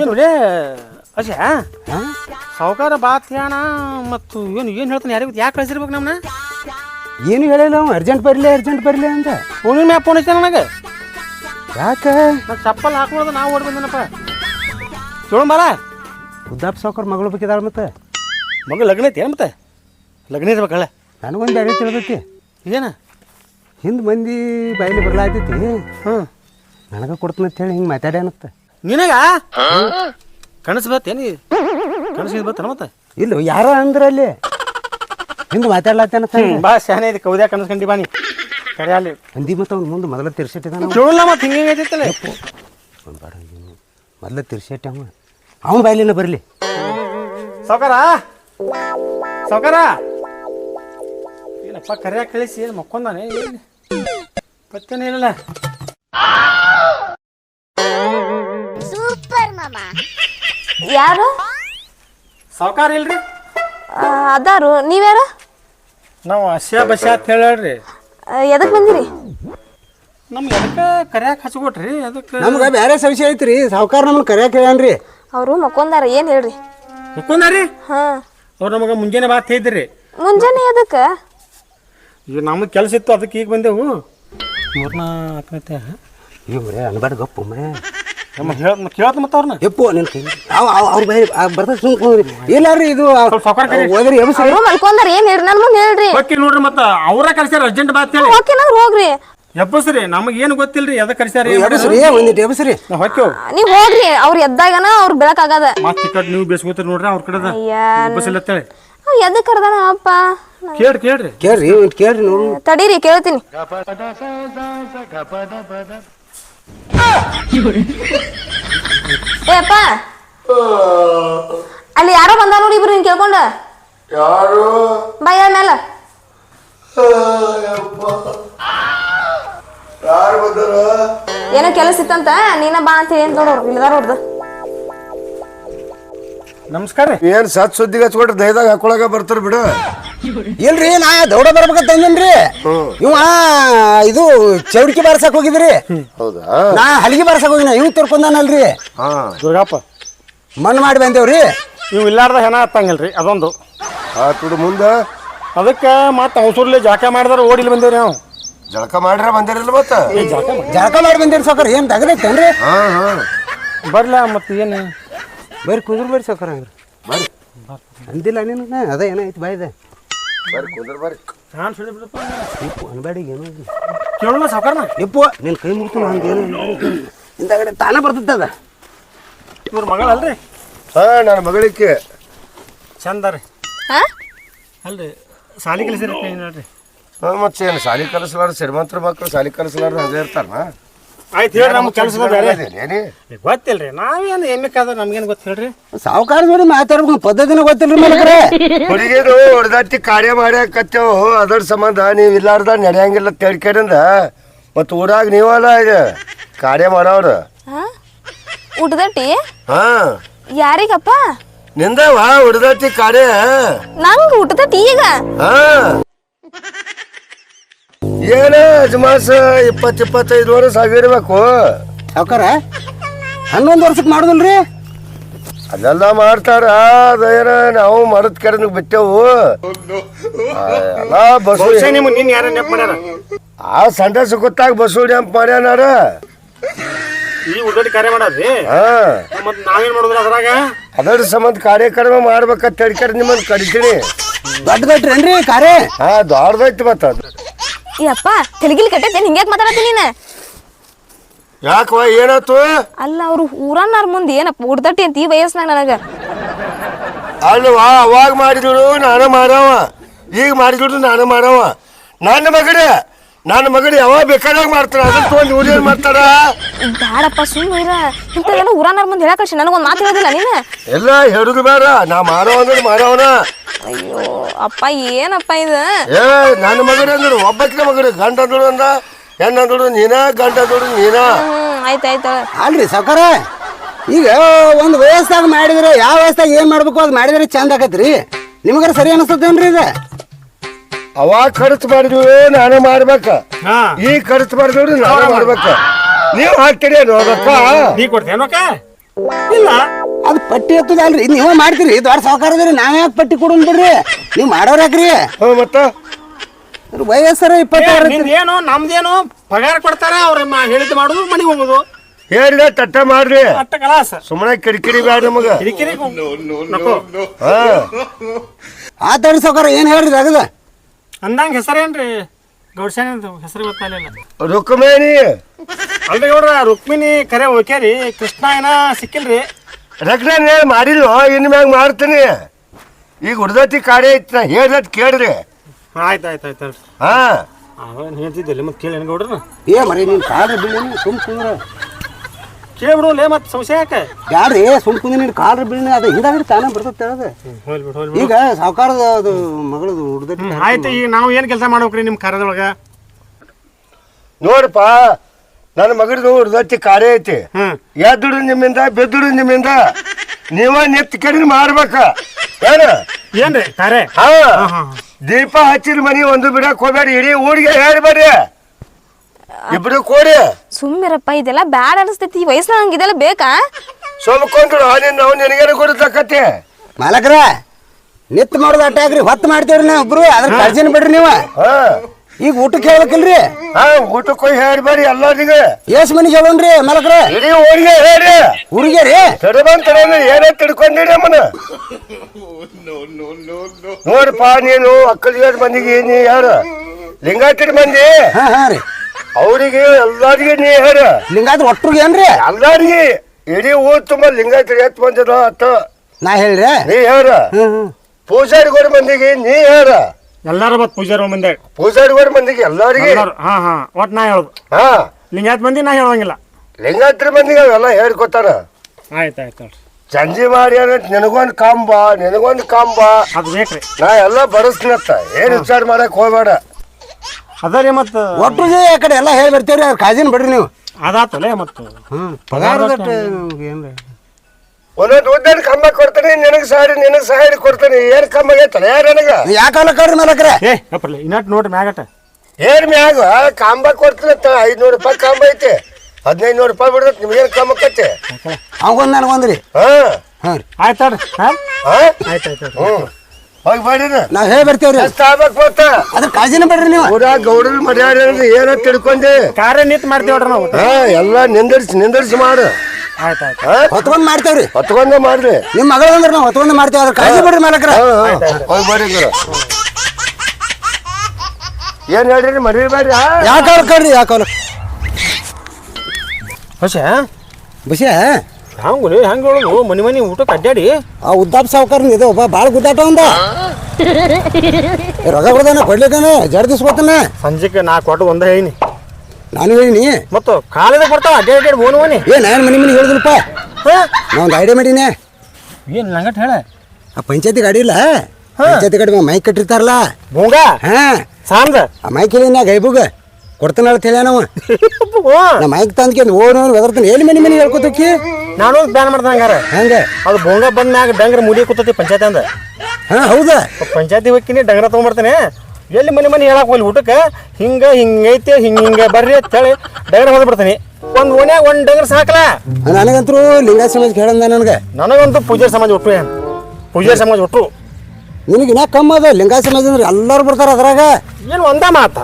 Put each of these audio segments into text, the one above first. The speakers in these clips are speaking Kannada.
ಏನು ಲೇ ಅಜ್ಜ ಸಾವುಕಾರ ಬಾತ್ ಹೇಳ ಮತ್ತು ಏನು ಏನು ಹೇಳ್ತಾನೆ? ಯಾರಿಗೂ ಯಾಕೆ ಕಳಿಸಿರ್ಬೇಕು ನಮ್ಮನ್ನ ಏನು ಹೇಳಿಲ್ಲ ಅವ್ನು ಅರ್ಜೆಂಟ್ ಬರಲಿ ಅರ್ಜೆಂಟ್ ಬರಲಿ ಅಂತ. ಫೋನ್ ಮ್ಯಾಪ್ ಫೋನ್ ಹಚ್ಚಾನ ನನಗೆ. ಯಾಕೆ? ನಾನು ಚಪ್ಪಲ್ ಹಾಕೊಳ್ಳೋದು ನಾವು ಓಡಿ ಬಂದನಪ್ಪ. ಬಾಲ ಉದ್ದಾಪ್ ಸಾವುಕಾರ ಮಗಳು ಬೇಕಿದಾಳ ಮತ್ತೆ? ಮಗ ಲಗ್ನ ಐತಿ ಏನು ಮತ್ತೆ? ಲಗ್ನ ಇರ್ಬೇಕಲ್ಲ ನನಗೊಂದು ಬೇರೆ ತಿಳ್ದೈತಿ. ಇದೇನ ಹಿಂದೆ ಮಂದಿ ಬಾಯಿಲಿ ಬರಲಾಗ್ತೈತಿ ಹ್ಞೂ ನನಗೆ ಕೊಡ್ತೀನಿ ಅಂತ ಹೇಳಿ ಹಿಂಗೆ ಮಾತಾಡ್ಯಾನತ್ತ ನಿನಗ? ಕನಸು ಬತ್ತೇನಿ ಕನಸು ಬತ್ತನ ಮತ್ತೆ ಇಲ್ಲ ಯಾರೋ ಅಂದ್ರ ಅಲ್ಲಿ ಹಿಂದೆ ಮಾತಾಡ್ಲಾತೇನತ್ತ ಬಾ ಶಾನೆ ಐತಿ ಕೌದ್ಯಾ ಕನಸ್ಕಂಡಿ ಬಾನಿ ಕರೆ ಅಲ್ಲಿ ಅಂದಿ ಮತ್ತೆ ಅವ್ನು ಮುಂದೆ ಮೊದಲ ತಿರ್ಸಿಟ್ಟಿದಾನ ಕೇಳಲ್ಲ ಮತ್ತೆ ಹಿಂಗೆ ಐತಿತ್ತಲ್ಲ ಮೊದಲ ತಿರ್ಸಿಟ್ಟ ಅವ ಅವನ ಬಾಯ್ಲಿನ ಬರಲಿ. ಸೌಕರ ಸೌಕರ ಏನಪ್ಪ ಕರಿಯಾಕ ಕಳಿಸಿ ಏನು ಮಕ್ಕೊಂದಾನೆ? ಏನು? ಪತ್ತೇನೆ ಇರಲ್ಲ ಯಾರು? ಸಾವುಕಾರ ಇಲ್ರಿ? ಆ, ಅದಾರು. ನೀವ್ಯಾರು? ನಾವು ಹಸ್ಯ ಬಸ್ಯ ಅಂತ ಹೇಳ್ರಿ ಎದಕ್ ಬಂದಿರಿ? ನಮ್ಗೆ ಅದಕ್ಕೆ ಕರಿಯಾಕ ಹಚ್ಕೊಟ್ರಿ? ಅದಕ್ಕೆ ನಮ್ಗೆ ಬೇರೆ ಸಮಸ್ಯೆ ಐತ್ರಿ. ಸಾವ್ಕಾರ ನಮ್ಮನ್ನ ಕರ್ಯಾಕ ಹೇಳ್ಯಾನ್ರಿ. ಅವರು ಮಕ್ಕೊಂದಾರ ಏನ್ ಹೇಳ್ರಿ? ಮಕ್ಕೊಂದಾರಿ? ಹಾಂ. ಅವ್ರು ನಮಗೆ ಮುಂಜಾನೆ ಬಾತ್ ಹೇಳಿದ್ರಿ. ಮುಂಜಾನೆ ಎದಕ್ಕೆ? ಈಗ ನಮಗೆ ಕೆಲಸ ಇತ್ತು ಅದಕ್ಕೆ ಈಗ ಬಂದೆವು. ಮೂರ್ನ ಅಯ್ಯೋ ಮರೇ ಅನ್ಬೇಡ ಗಪ್ಪು ಮರೇ ಹೇಳ ಕೇಳ್ತ ಮತ್ತೆ ಅವ್ರನ್ನ ಎಪ್ಪು ನಿನ್ ಕೈ ಅವ್ ಅವ್ ಅವ್ರ ಇದು? ಸ್ವಲ್ಪ ಸಾವ್ಕಾರ್ ಕರೀರಿ. ಹೋದ್ರಿ ಅವರು ಏನ್ ಹೇಳ್ರಿ? ನನ್ ಮುಂದೆ ಹೇಳ್ರಿ. ಹೋಗಿ ನೋಡ್ರಿ ಮತ್ತೆ ಅವ್ರ ಕರ್ಸ್ಯಾರ ಅರ್ಜೆಂಟ್ ಬಾತ್ ಹೇಳಿ. ಹೋಗ್ರಿ. ಎಬ್ಬಸ್ರಿ ನಮಗೆ ಏನು ಗೊತ್ತಿಲ್ರಿ ಎದಕ್ಕೆ ಕರ್ಸ್ಯಾರ ಎಬ್ಸ್ರಿ ಒಂದಿಟ್ಟು ಎಬ್ಸ್ರಿ. ನಾವು ಹೊಕ್ಕೇವು ನೀವ್ ಹೋಗ್ರಿ ಅವ್ರ ಎದ್ದಾಗನ ಅವ್ರ ಬೆಳಕಾಗದ. ಟಿಕೆಟ್ ನೀವು ಬೇಸ್ಕೋತೀರಿ ನೋಡ್ರಿ ಅವ್ರ ಕಡೆದ. ಅಯ್ಯ ಬಸ್ಸಿಲ್ಲ ಅಂತೇಳಿ ಅವ್ ಎದಕ್ ಕರ್ದಾನ ಅಪ್ಪ? ಕೇಳ್ರಿ ಕೇಳ್ರಿ. ಕೇಳ್ರಿ ಒಂದ್ ಕೇಳ್ರಿ ನೋಡು ತಡೀರಿ ಕೇಳ್ತೀನಿ. ಏ ಅಪ್ಪ. ಅಲ್ಲಿ ಯಾರೋ ಬಂದ ನೋಡಿ ಇಬ್ರು ನೀನ್ ಕೇಳ್ಕೊಂಡ. ಯಾರು? ಬಾಯ ಮೇಲೆ ಯಾರು ಬಂದಾರ? ಏನೋ ಕೆಲಸ ಇತ್ತಂತ? ನೀನ ಬಾ ಅಂತ ಏನ್ ನೋಡೋರು ಇಲ್ಲದಾರ ನೋಡ್ದ ನಮಸ್ಕಾರ ಏನ್ ಸತ್ ಸುದ್ದಿಗೆ ಹಚ್ಕೊಟ್ರೆ ದಯದಾಗ ಹಾಕೊಳಗ ಬರ್ತಾರ ಬಿಡು. ಇಲ್ರಿ ನಾ ದೌಡ ಬರ್ಬೇಕಂತ ಅಂದೇನ್ರಿ. ಇವ ಇದು ಚೌಡಿಕೆ ಬಾರ್ಸಕ್ ಹೋಗಿದ್ರಿ. ಹೌದಾ? ನಾ ಹಲಿಗೆ ಬಾರ್ಸಕ್ ಹೋಗಿನ ಇವ್ ತಿರ್ಕೊಂಡಾನಲ್ರಿ. ಹಾ. ದುರ್ಗಪ್ಪ ಮಣ್ಣು ಮಾಡಿ ಬಂದೇವ್ರಿ. ನೀವು ಇಲ್ಲಾರ್ದ ಹೆಣ ಹತ್ತಂಗಿಲ್ರಿ ಅದೊಂದು. ಆತು ಮುಂದೆ ಮುಂದ. ಅದಕ್ಕೆ ಮತ್ತೆ ಅವಸೂರ್ಲಿ ಜಾಕ ಮಾಡಿದ್ರೆ ಓಡಿಲ್ ಬಂದೇವ್ರಿ ನಾವು. ಜಳಕ ಮಾಡ್ರ ಬಂದಿರಲ್ಲ ಮತ್ತ? ಏ ಜಾಕ ಮಾಡಿ ಜಳಕ ಮಾಡಿ ಬಂದಿರಿ ಸಾವ್ಕಾರ ಏನ್ ತಗದೈತೇನ್ರಿ? ಹಾ ಹಾ. ಬರ್ಲ ಮತ್ತೆ ಏನು? ಬರ್ರಿ ಕುಂದ್ರ ಬರ್ರಿ ಸಾವ್ಕಾರ ಹಂಗ್ರಿ. ಬರ್ರಿ. ಅಂದಿಲ್ಲ ನಿನ್ನ ಅದ ಏನಾಯ್ತು ಬಾಯ್ದೆ? ಬರ್ರಿ ಕುಂದ್ರ ಬರ್ರಿ. ನಾನು ಸುಳಿ ಬಿಡಪ್ಪ. ಇಪ್ಪು ಅನ್ಬೇಡಿ ಏನು ಇಲ್ಲ. ಕೇಳೋಣ ಸಾವುಕಾರನ? ಇಪ್ಪು ನಿನ್ ಕೈ ಮುಗಿತು ಹಂಗೆ ಏನು ಹಿಂದಗಡೆ ತಾನೇ ಬರ್ತದ ಇವ್ರ ಮಗಳಲ್ರಿ ಹಾಂ ನನ್ನ ಮಗಳಿಕೆ. ಚಂದ ರೀ. ಹಾ? ಅಲ್ರಿ ಸಾಲಿ ಕಲಿಸಿರಿ ನೋಡ್ರಿ ಹಾ ಮತ್ತೆ ಏನು ಸಾಲಿ ಕಲಿಸಲಾರ ಶ್ರೀಮಂತರ ಮಕ್ಕಳು ಸಾಲಿ ಕಲಿಸಲಾರ ಹಂಗೆ ಇರ್ತಾರ ಆಯ್ತು ಹೇಳ್ರಿ ನಮ್ಮ ಕೆಲಸದ ಬೇರೆ ಏನಿ? ಗೊತ್ತಿಲ್ರಿ ನಾವೇನು ಎಮ್ಮಿಕ್ಕಾದ ನಮ್ಗೇನು ಗೊತ್ತು ಹೇಳ್ರಿ? ಸಾವುಕಾರ ಜೋಡಿ ಮಾತಾಡ್ಬೇಕು ಪದ್ಧತಿನ ಗೊತ್ತಿಲ್ರಿ ಮಲಕ್ರೆ. ಹೊಡೆದಾಟಿ ಕಾರ್ಯ ಮಾಡ್ಯಾಕತ್ತೇವು ಅದ್ರ ಸಂಬಂಧ ನೀವು ಇಲ್ಲಾರ್ದ ನಡೆಯಂಗಿಲ್ಲ ತಿಳ್ಕೇರಿಂದ ಮತ್ತು ಊರಾಗ ನೀವಲ್ಲ ಇದು ಕಾರ್ಯ ಮಾಡೋರು. ಹಾ? ಊಟದಟ್ಟಿ ಹಾ. ಯಾರಿಗಪ್ಪ? ನಿಂದವ ಹುಡುದಾಟಿ ಕಾರ್ಯ? ನಂಗ್ ಊಟದಟ್ಟಿ ಈಗ. ಹಾ. ಏನ ಅಜಮಾಸ ಇಪ್ಪತ್ತು ಇಪ್ಪತ್ತೈದು ವರ್ಷ ಆಗಿರ್ಬೇಕು ಯಾಕಾರ ಹನ್ನೊಂದು ವರ್ಷಕ್ಕೆ ಮಾಡುದಿಲ್ರಿ? ಅದೆಲ್ಲ ಮಾಡ್ತಾರ ಅದೇನ ನಾವು ಮರದ ಕೆರೆ ಬಿಟ್ಟೆವು. ಮಾಡ್ಯಾರ? ಆ ಸಂಡೆ ಸುಖತ್ತಾಗ ಬಸವ ನೆಂಪ್ ಮಾಡ್ಯಾನಾರ? ಈ ಉದ್ದೋಡಿ ಕಾರ್ಯ ಮಾಡೋದ್ರಿ? ಹಾ. ಮತ್ತೆ ನಾವೇನು ಮಾಡೋದ್ರ ಅದ್ರಾಗ? ಅದರ ಸಂಬಂಧ ಕಾರ್ಯಕ್ರಮ ಮಾಡ್ಬೇಕಂತ ಹೇಳ್ಕರ ನಿಮ್ಮನ್ನ ಕರಿತೀನಿ. ದೊಡ್ಡ ದೊಡ್ಡ್ರೇನ್ರಿ ಕಾರ್ಯ? ಹಾ ದೊಡ್ಡದೈತಿ ಮತ್ತ ಅದು. ಈ ಅಪ್ಪ ತೆಲಗಿಲ್ ಕಟ್ಟೈತೆ ಹಿಂಗ್ಯಾಕ್ ಮಾತಾಡತ್ತಿ ನೀನ? ಯಾಕವ ಏನಾಯ್ತು? ಅಲ್ಲ ಅವ್ರು ಊರನ್ನಾರ ಮುಂದೆ ಏನಪ್ಪ ಊಟದಟ್ಟಿ ಅಂತ ಈ ವಯಸ್ಸಿನಾಗ ನನಗ. ಅಲ್ವಾ ಅವಾಗ ಮಾಡಿದ್ರು ನಾನು ಮಾಡವ. ಈಗ ಮಾಡಿದ್ರು ನಾನು ಮಾಡವ. ನನ್ನ ಮಗಡೆ ನನ್ನ ಮಗಡೆ ಯಾವಾಗ ಬೇಕಾದಾಗ ಮಾಡ್ತಾರ? ಅದನ್ನ ತೊಗೊಂಡು ಇವ್ರು ಏನ್ ಮಾಡ್ತಾರ? ಬ್ಯಾಡಪ್ಪ ಸುಮ್ಮನೆ ಇರ. ಇಂಥದೆಲ್ಲ ಊರನ್ನಾರ ಮುಂದೆ ಹೇಳಕ್ ಕಳ್ಸಿ ನನಗೊಂದು ಮಾತು ಹೇಳೋದಿಲ್ಲ ನೀನು? ಎಲ್ಲ ಹೇಳುದು ಬೇಡ. ನಾ ಮಾಡವ ಅಂದ್ರೆ ಮಾಡವನ ಅಯ್ಯೋ. ಅಪ್ಪ ಏನಪ್ಪ ಇದು? ಏ ನನ್ನ ಮಗಳು ಅಂದ್ರು ಒಬ್ಬಕ್ಕಿನ ಮಗಳು ಗಂಡ ದುಡು ಅಂದ ಹೆಣ್ಣು ದುಡು ನೀನ ಗಂಡ ಅಂದ್ರು ನೀನ. ಹ್ಮ್ ಆಯ್ತಾಯ್ತು ಅಲ್ರಿ ಸಾವುಕಾರ ಈಗ ಒಂದು ವಯಸ್ಸಾಗ ಮಾಡಿದ್ರೆ ಯಾವ ವಯಸ್ಸಾಗ ಏನ್ ಮಾಡ್ಬೇಕು ಅದು ಮಾಡಿದ್ರೆ ಚಂದ ಆಕತ್ರಿ? ನಿಮಗಾರ ಸರಿ ಅನಿಸ್ತದೇನ್ರಿ ಇದು? ಅವಾಗ ಖರ್ಚು ಮಾಡಿದ್ವಿ ನಾನು ಮಾಡ್ಬೇಕ. ಹಾ. ಈ ಖರ್ಚು ಮಾಡಿದ್ವಿ ನಾನು ಮಾಡ್ಬೇಕ. ನೀವು ಹಾಕ್ತೀರಿ ನೋಡಪ್ಪ ನೀ ಕೊಡ್ತೇನೋಕ ಇಲ್ಲ. ಅದು ಪಟ್ಟಿ ಎತ್ತದಲ್ರಿ ನೀವೇ ಮಾಡ್ತೀರಿ. ದೊಡ್ಡ ಸಾವುಕಾರದ್ರಿ ನಾವ್ ಯಾಕೆ ಪಟ್ಟಿ ಕೊಡೋನ್ ಬಿಡ್ರಿ? ನೀವು ಮಾಡೋರ್ ಯಾಕ್ರಿ? ಹ್ಞೂ ಮತ್ತ? ವಯಸ್ಸರ ಇಪ್ಪತ್ತಾರು ಏನು ನಮ್ದೇನು? ಪಗಾರ ಕೊಡ್ತಾರ ಅವ್ರ ಹೇಳಿದ್ ಮಾಡುದು ಮನೆಗೆ ಹೋಗುದು. ಹೇಳಿದ ತಟ್ಟ ಮಾಡ್ರಿ. ಅಟ್ಟ ಕಲಾಸ. ಸುಮ್ಮನೆ ಕಿರಿಕಿರಿ ಬ್ಯಾಡ ನಮಗ. ಕಿರಿಕಿರಿ ನಕೋ. ಹಾ. ಏನು ಸಾವುಕಾರ ಏನ್ ಹೇಳ್ರಿ ಅಗದ ಅಂದಂಗ ಹೆಸರೇನ್ರಿ? ಗೌಡ್ಸ್ಯಾನ ಹೆಸರು ಗೊತ್ತಾಗಲಿಲ್ಲ. ರುಕ್ಮೇನಿ ಅಲ್ರಿ ಗೌಡ್ರ ರುಕ್ಮಿಣಿ ಕರೆ ಓಕ್ಯಾರಿ ಕೃಷ್ಣ ಏನ ಸಿಕ್ಕಿಲ್ರಿ. ರಕ್ತ ಮಾಡಿಲ್ವೋ ಇನ್ನು ಮ್ಯಾಗ ಮಾಡ್ತೀನಿ. ಈಗ ಹುಡ್ದತಿ ಕಾರ್ಯ ಐತಿ ನಾ ಹೇಳ್ದತ್ ಕೇಳ್ರಿ. ಆಯ್ತು ಆಯ್ತು ಆಯ್ತು ಹಾ. ಅವನ್ ಹೇಳ್ತಿದ್ದಿಲ್ಲ ಮತ್ತೆ ಕೇಳಿ ಗೌಡ್ರ? ಏ ಮರಿ ನೀನು ಕಾಡ್ರಿ ಬೀಳಿ ಸುಮ್ ಕುಂದ್ರ. ಕೇಳ್ಬಿಡು ಲೇ ಮತ್ತೆ ಸಂಶಯ ಯಾಕೆ? ಯಾರ್ರಿ ಸುಮ್ ಕುಂದಿ ನೀನು ಕಾಡ್ರಿ ಬೀಳಿ ಅದು ಹಿಂದಾಗ್ರಿ ತಾನೇ ಬರ್ತದೆ ಹೇಳೋದು. ಬಿಡು ಈಗ ಸಾವುಕಾರದ ಅದು ಮಗಳದು ಹುಡ್ದಟ್ಟಿ ಆಯ್ತು ಈಗ ನಾವು ಏನು ಕೆಲಸ ಮಾಡ್ಬೇಕ್ರಿ ನಿಮ್ಮ ಕಾರ್ಯದೊಳಗೆ ನೋಡಪ್ಪ ನನ್ನ ಮಗಳದು ಹುಡ್ದತಿ ಕಾರ್ಯ ಐತಿ. ಎದ್ದು ಎದ್ದುಡು ನಿಮ್ಮಿಂದ ಬೆದ್ದುಡು ನಿಮ್ಮಿಂದ. ನೀವ ನೆತ್ತಿ ಕಡಿಮೆ ಮಾಡ್ಬೇಕ ಏನು? ಏನ್ರಿ? ಕಾರ್ಯ ಹಾ. ಹಾ. ದೀಪ ಹಚ್ಚಿದ ಮನಿ ಒಂದು ಬಿಡ ಹೋಗ್ಬೇಡಿ ಇಡೀ ಊರಿಗೆ ಹೇಳ್ಬೇಡ್ರಿ ಇಬ್ರು ಕೋಡಿ. ಸುಮ್ಮಿರಪ್ಪ ಇದೆಲ್ಲ ಬ್ಯಾಡ ಅನಿಸ್ತೈತಿ ಈ ವಯಸ್ಸಿನ ಹಂಗೆ ಇದೆಲ್ಲ ಬೇಕಾ ಸೋಮ್ಕೊಂಡ್ರು ಅವನಿಂದ ನಾವು ನಿನಗೇನು ಕೊಡತಕ್ಕತ್ತೆ ಮಾಲಕ್ರ ನಿತ್ ಮಾಡೋದು ಹೊತ್ತು ಮಾಡ್ತೇವ್ರಿ ನಾವು ಒಬ್ರು ಅದ್ರ ಕರ್ಜಿನ ಬಿಡ್ರಿ ನೀವು. ಹಾ. ಈಗ ಊಟಕ್ಕೆ ಹೇಳ್ಬೇಕಿಲ್ರಿ ಹಾ ಊಟಕ್ಕೆ ಹೋಗಿ ಹೇಳ್ಬೇಡಿ ಎಲ್ಲರಿಗೆ ಎಷ್ಟ್ ಮನಿಗೆ ಹೇಳೋಣ್ರಿ ಮಲಕ್ರೆ ಇಡೀ ಊರಿಗೆ ಹೇಳಿ ಊರಿಗೆ ರೀ? ತಡಬಂದ್ ತಡ ಏನೇ ತಿಳ್ಕೊಂಡಿರಿ ಅಮ್ಮನ ನೋಡಪ್ಪ ನೀನು ಅಕ್ಕಲಿಗೆ ಮಂದಿಗೆ ನೀ ಯಾರು? ಲಿಂಗಾಯತರ ಮಂದಿ ಹಾ ಹಾ ರೀ. ಅವರಿಗೆ ಎಲ್ಲಾರಿಗೆ ನೀ ಹೇಳ. ಲಿಂಗಾದ್ರ ಒಟ್ಟರಿಗೆ ಏನ್ರಿ? ಎಲ್ಲಾರಿಗೆ ಇಡೀ ಊರ್ ತುಂಬಾ ಲಿಂಗಾಯತರು ಎತ್ ಬಂದಿರೋ ಅತ್ತ. ನಾ ಹೇಳ್ರಿ. ನೀ ಹೇಳ. ಪೂಜಾರಿ ಹ್ಮ್. ಬಂದಿಗೆ ಮಂದಿಗೆ ನೀ ಹೇಳ. ಎಲ್ಲಾರು ಬತ್ ಪೂಜಾರ ಮಂದಿ ಪೂಜಾರ ಮಂದಿಗೆ ಎಲ್ಲರಿಗೆ? ಎಲ್ಲಾರು ಹಾ ಹಾ ಒಟ್ ನಾ ಹೇಳುದು. ಹಾ. ಲಿಂಗಾಯತ್ ಮಂದಿ ನಾ ಹೇಳಂಗಿಲ್ಲ. ಲಿಂಗಾಯತರ ಮಂದಿಗೆ ಅವೆಲ್ಲ ಹೇಳ್ಕೊತಾರ? ಆಯ್ತು ಆಯ್ತು ಮಾಡಿ ನಿನಗೊಂದು ಕಾಂಬ ನಿನಗೊಂದು ಕಾಂಬ. ಅದು ಬೇಕ್ರಿ. ನಾ ಎಲ್ಲ ಬರಸ್ನತ್ತ. ಏನ್ ವಿಚಾರ ಮಾಡಕ್ ಹೋಗ್ಬೇಡ. ಅದ ರೀ ಮತ್ತು ಒಟ್ಟು ಆ ಕಡೆ ಎಲ್ಲ ಹೇಳಿ ಬರ್ತೀವ್ರಿ ಅವ್ರ ಕಾಳಜಿನ ಬಿಡ್ರಿ ನೀವು. ಅದಾತಲೇ ಮತ್ತು. ಹ್ಮ್. ಪಗಾರ ಏನ್ರಿ? ಒಂದೊಂದು ಉದ್ದನ ಕಂಬ ಕೊಡ್ತಾನೆ ನಿನಗೆ ಸಾರಿ ನಿನಗೆ ಸಹಾಯ ಕೊಡ್ತಾನೆ. ಏನು ಕಂಬ ಆಗೈತಲ್ಲ ಯಾರ ನನಗ? ಯಾಕಲ್ಲ ಕಡ್ರಿ ಮಾಲಕ್ರ? ಏ ಅಪ್ಪಲ್ಲ ಇನ್ನಟ್ ನೋಡ್ರಿ ಮ್ಯಾಗಟ ಏನ್ ಮ್ಯಾಗ? ಕಂಬ ಕೊಡ್ತಾನೆ ಐದ್ನೂರು ರೂಪಾಯಿ ಕಂಬ ಐತೆ. ಹದಿನೈದು ನೂರು ರೂಪಾಯಿ ಬಿಡ್ದತ್ ನಿಮ್ಗೇನ್ ಕಂಬ ಕತ್ತೆ ಅವಂಗೊಂದು ನನಗೊಂದ್ರಿ ಹಾ. ಹಾ ರೀ. ಆಯ್ತು ನೋಡ್ರಿ ಹಾ? ಹಾಂ? ಆಯ್ತು ಆಯ್ತು ಹ್ಞೂ ಹೋಗಿ ಮಾಡಿನ ನಾವು ಹೇಳಿ ಬರ್ತೇವ್ರಿ? ಆಗ್ಬೇಕು ಗೊತ್ತ? ಅದ್ರ ಕಾಜಿನ ಬಿಡ್ರಿ ನೀವು. ಊರ ಗೌಡರ ಮರ್ಯಾದೆ ಏನೋ ತಿಳ್ಕೊಂಡಿ. ಕಾರ್ಯ ನಿಂತು ಮಾಡ್ತೇವ್ರಿ ನೋಡ್ರಿ ನಾವು. ಹಾ ಎಲ್ಲ ನಿಂದರ್ಸಿ ನಿಂದರ್ಸಿ ಮಾಡು. ಹೊತ್ಕೊಂಡ್ ಮಾಡ್ತೇವ್ರಿ. ಹೊತ್ಕೊಂಡೆ ಮಾಡ್ರಿ. ನಿಮ್ ಮಗಳ ಅಂದ್ರೆ ನಾವು ಹೊತ್ಕೊಂಡ್ ಮಾಡ್ತೇವೆ. ಅದ್ರ ಕಾಳಜಿ ಬಿಡ್ರಿ ಮಾಲಕ್ರ. ಹೋಗಿ ಬರ್ರಿ ಗುರು. ಏನ್ ಹೇಳ್ರಿ ಮರಿ ಹಾ? ಯಾಕಲ್ಲ ಕಡ್ರಿ ಯಾಕಲ್ಲ ಹೊಸ ಬಸ ಹಂಗ ರೀ ಹಂಗೆ ಹೇಳೋದು ಮನಿ ಮನಿ ಊಟ ಅಡ್ಡಾಡಿ ಆ ಉದ್ದಾಪ್ ಸಾವುಕಾರ ಇದು ಒಬ್ಬ ಭಾಳ ಗುದ್ದಾಟ ಒಂದ ರೊಗ ಬಿಡ್ದಾನ ಕೊಡ್ಲಿಕ್ಕನ? ಜರ್ದಿಸ್ಕೊತಾನೆ ಸಂಜೆಗೆ ನಾ ಕೊಟ್ಟು ಒಂದೇ ಹೇನಿ ನಾನು ಹೇಳಿನಿ. ಮತ್ತು ಕಾಲದ ಬರ್ತಾವ ಅಡ್ಡ ಅಡ್ಡ ಓನ್ ಓನಿ? ಏ ನಾನು ಮನೆ ಮನೆ ಹೇಳಿದ್ರಪ್ಪ ನಾ ಒಂದು ಐಡಿಯಾ ಮಾಡೀನಿ. ಏನು ನಂಗಟ್ ಹೇಳ? ಆ ಪಂಚಾಯತಿ ಗಾಡಿ ಇಲ್ಲ. ಪಂಚಾಯತಿ ಗಾಡಿ ಮೈಕ್ ಕಟ್ಟಿರ್ತಾರಲ್ಲ. ಬೂಂಗ ಹಾ. ಸಾಂದ? ಆ ಮೈಕ್ ಹೇಳಿನ ಗೈಬುಗ. ಕೊಡ್ತಾನ ಅಂತ ಹೇಳ ನಾವು ನಾ ಮೈಕ್ ತಂದ್ಕೊಂಡು ಓನ್ ನೋಡಿ ಒದರ್ತಾನೆ. ಎಲ್ಲಿ ಮನೆ ಮನೆ ಹೇಳ್ಕೊತಕ್ಕಿ? ನಾನು ಬ್ಯಾನ್ ಮಾಡ್ದೆ ಹಂಗಾರ. ಹಂಗೆ. ಅದು ಬೋಂಗಾ ಬಂದ ಮ್ಯಾಗ ಡಂಗ್ರ ಮುಡಿ ಕೂತತಿ ಪಂಚಾಯತ್ ಅಂದ. ಹಾ ಹೌದಾ? ಪಂಚಾಯತಿ ಹೋಗ್ತೀನಿ ಡಂಗ್ರ ತೊಗೊಂಬರ್ತಾನೆ. ಎಲ್ಲಿ ಮನೆ ಮನೆ ಹೇಳಕ್ ಹೋಗ್ಲಿ ಊಟಕ್ಕೆ? ಹಿಂಗ ಹಿಂಗೈತೆ ಹಿಂಗ ಹಿಂಗ ಬರ್ರಿ ಅಂತ ಹೇಳಿ ಡಗರ ಹೊಡೆದ್ ಬಿಡ್ತೀನಿ. ಒಂದ್ ಓಣ್ಯಾಗ ಒಂದು ಡಗರ್ ಸಾಕಲ್ಲ ನನಗಂತೂ ಲಿಂಗ ಸಮಾಜ ಹೇಳಂದ ನನಗೆ. ನನಗಂತೂ ಪೂಜಾರಿ ಸಮಾಜ ಒಟ್ಟು ಏನು? ಪೂಜಾರಿ ಸಮಾಜ ಒಟ್ಟು. ನಿನಗೆ ಇನ್ನ ಕಮ್ಮ ಅದ. ಲಿಂಗ ಸಮಾಜ ಅಂದ್ರೆ ಎಲ್ಲರೂ ಬರ್ತಾರ ಅದ್ರಾಗ. ಏನು ಒಂದ ಮಾತ?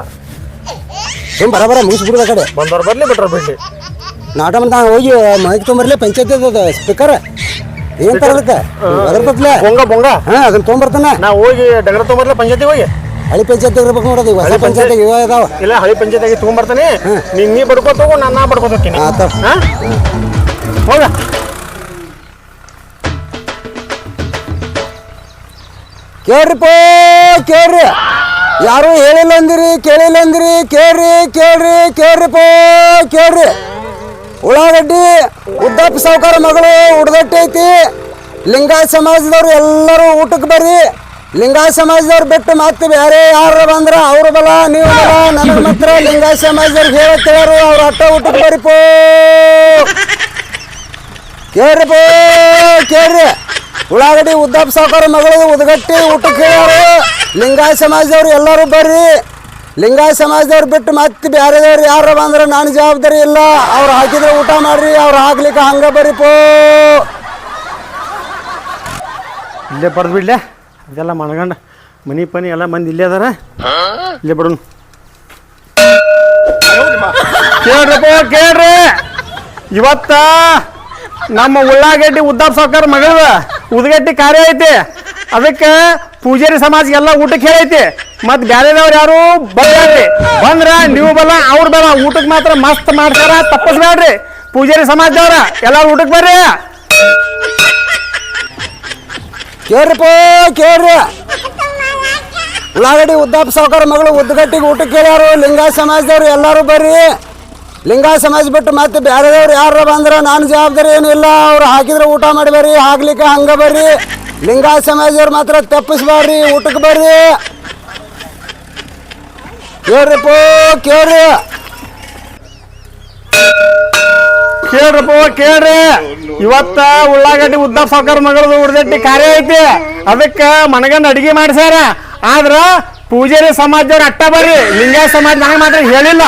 ಏನ್ ಬರಬರ ಮುಗಿಸ್ಬಿಡ್ದ ಕಡೆ. ಬಂದವ್ರು ಬರ್ಲಿ ಬಿಟ್ರ ಬಿಡ್ಲಿ. ನಾಟ ಮಂದ ಹೋಗಿ ಮೈಕ್ ತೊಗೊಂಬರ್ಲಿ ಪಂಚಾಯತಿ ಸ್ಪೀಕರ್ ಏನ್ ತರದಕ್ಕ ಅದ್ರ ಬೊಂಗ ಬೊಂಗ ಹಾ ಅದನ್ನ ತೊಗೊಂಬರ್ತಾನ ನಾ ಹೋಗಿ ಡಗರ ತೊಂಬರ್ಲಿ ಪಂಚಾಯತಿ ಹೋಗಿ. ಹಳಿ ಪಂಚಾಯತ್ ಇರ್ಬೇಕು ನೋಡೋದು ಈಗ ಹೊಸ ಪಂಚಾಯತ್ ಇವ ಇದಾವ ಇಲ್ಲ ಹಳಿ ಪಂಚಾಯತಿಗೆ ತೊಗೊಂಬರ್ತಾನೆ. ನೀ ನೀ ಬಡ್ಕೋತ ಹೋಗು ನಾನು ನಾ ಬಡ್ಕೋತ ಹೋಗ್ತೀನಿ. ಆತ. ಹಾ? ಹೋಗ. ಕೇಳ್ರಿಪ್ಪ ಕೇಳ್ರಿ. ಯಾರು ಹೇಳಿಲ್ಲ ಅಂದಿರಿ ಕೇಳಿಲ್ಲ ಅಂದಿರಿ. ಕೇಳ್ರಿ ಕೇಳ್ರಿ ಕೇಳ್ರಿಪ್ಪ ಕೇಳ್ರಿ. ಉಳ್ಳಾಗಡ್ಡಿ ಉದ್ದಪ್ಪ ಸಾವುಕಾರ ಮಗಳು ಉಡ್ದಟ್ಟೈತಿ. ಲಿಂಗಾಯತ್ ಸಮಾಜದವ್ರು ಎಲ್ಲರೂ ಊಟಕ್ಕೆ ಬರ್ರಿ. ಲಿಂಗಾಯತ್ ಸಮಾಜದವ್ರು ಬಿಟ್ಟು ಮತ್ತೆ ಬೇರೆ ಯಾರು ಬಂದ್ರ ಅವ್ರು ಬಲ, ನೀವು ಬಲ, ನನ್ನ ಮಾತ್ರ ಲಿಂಗಾಯತ್ ಸಮಾಜದವ್ರಿಗೆ ಹೇಳತ್ತೇವರು ಅವ್ರ ಅಟ್ಟ ಊಟಕ್ಕೆ ಬರಿಪೋ. ಕೇಳ್ರಿ ಪೋ, ಕೇಳ್ರಿ. ಉಳ್ಳಾಗಡ್ಡಿ ಉದ್ದಪ್ಪ ಸಾಕಾರ ಮಗಳು ಉದ್ಗಟ್ಟಿ ಊಟಕ್ಕೆ ಹೇಳ್ಯಾರು ಲಿಂಗಾಯ ಸಮಾಜದವ್ರು ಎಲ್ಲರೂ ಬರ್ರಿ. ಲಿಂಗಾಯತ ಸಮಾಜದವ್ರು ಬಿಟ್ಟು ಮತ್ತೆ ಬೇರೆದವ್ರು ಯಾರು ಬಂದ್ರೆ ನಾನು ಜವಾಬ್ದಾರಿ ಇಲ್ಲ. ಅವ್ರು ಹಾಕಿದ್ರೆ ಊಟ ಮಾಡ್ರಿ, ಅವ್ರು ಹಾಕ್ಲಿಕ್ಕೆ ಹಂಗ ಬರಿಪೋ. ಇಲ್ಲೇ ಬರ್ದು ಬಿಡ್ಲೆ ಅದೆಲ್ಲ ಮನಗಂಡ ಮನಿ ಪನಿ ಎಲ್ಲ ಮಂದಿ ಇಲ್ಲೇ ಅದಾರ. ಇಲ್ಲೇ ಬಿಡೋಣ. ಕೇಳ್ರಪ್ಪ, ಕೇಳ್ರಿ. ಇವತ್ತ ನಮ್ಮ ಉಳ್ಳಾಗಡ್ಡಿ ಉದ್ದಾಪ್ ಸಾವ್ಕಾರ ಮಗಳ ಉದ್ಗಟ್ಟಿ ಕಾರ್ಯ ಐತಿ. ಅದಕ್ಕೆ ಪೂಜಾರಿ ಸಮಾಜಗೆಲ್ಲ ಊಟಕ್ಕೆ ಹೇಳೈತಿ ಮತ್ ಬ್ಯಾರೆದವ್ರು ಯಾರು ಬರ್ಬೇಡ್ರಿ ಬಂದ್ರ ನೀವು ಬಲ್ಲ, ಅವ್ರ ಬಲ್ಲ. ಊಟಕ್ಕೆ ಮಾತ್ರ ಮಸ್ತ್ ಮಾಡ್ತಾರ, ತಪ್ಪಸ್ಬೇಡ್ರಿ. ಪೂಜಾರಿ ಸಮಾಜದವ್ರ, ಎಲ್ಲಾರು ಊಟಕ್ಕೆ ಬರ್ರಿ. ಕೇಳ್ರಿಪ್ಪ ಕೇಳ್ರಿ. ಉಳ್ಳಾಗಡ್ಡಿ ಉದ್ದಾಪ ಸಾವುಕಾರ ಮಗಳು ಉದ್ದಗಟ್ಟಿಗೆ ಊಟಕ್ಕೆ ಕೇಳ್ಯಾರು, ಲಿಂಗ ಸಮಾಜದವ್ರು ಎಲ್ಲರೂ ಬರ್ರಿ. ಲಿಂಗ ಸಮಾಜ ಬಿಟ್ಟು ಮತ್ತೆ ಬೇರೆದವ್ರು ಯಾರ ಬಂದ್ರೆ ನಾನು ಜವಾಬ್ದಾರಿ ಏನಿಲ್ಲ ಅವ್ರು ಹಾಕಿದ್ರೆ ಊಟ ಮಾಡಿ ಬರ್ರಿ, ಹಾಕ್ಲಿಕ್ಕೆ ಹಂಗ ಬರ್ರಿ. ಲಿಂಗ ಸಮಾಜದವ್ರು ಮಾತ್ರ ತಪ್ಪಿಸ್ಬಾರ್ರಿ, ಊಟಕ್ಕೆ ಬರ್ರಿ. ಕೇಳ್ರಿಪ್ಪ ಕೇಳ್ರಿ. ಕೇಳ್ರಪ್ಪ ಕೇಳ್ರಿ. ಇವತ್ತ ಉಳ್ಳಾಗಡ್ಡಿ ಉದ್ದ ಸಾವ್ಕಾರ ಮಗಳದು ಉಡ್ದಟ್ಟಿ ಕಾರ್ಯ ಐತಿ. ಅದಕ್ಕ ಮನಗಂಡ್ ಅಡಿಗೆ ಮಾಡ್ಸ್ಯಾರ. ಆದ್ರ ಪೂಜಾರಿ ಸಮಾಜದವ್ರ ಅಟ್ಟ ಬರ್ರಿ. ಲಿಂಗಾಯ ಸಮಾಜ ನಾನು ಮಾತ್ರ ಹೇಳಿಲ್ಲ.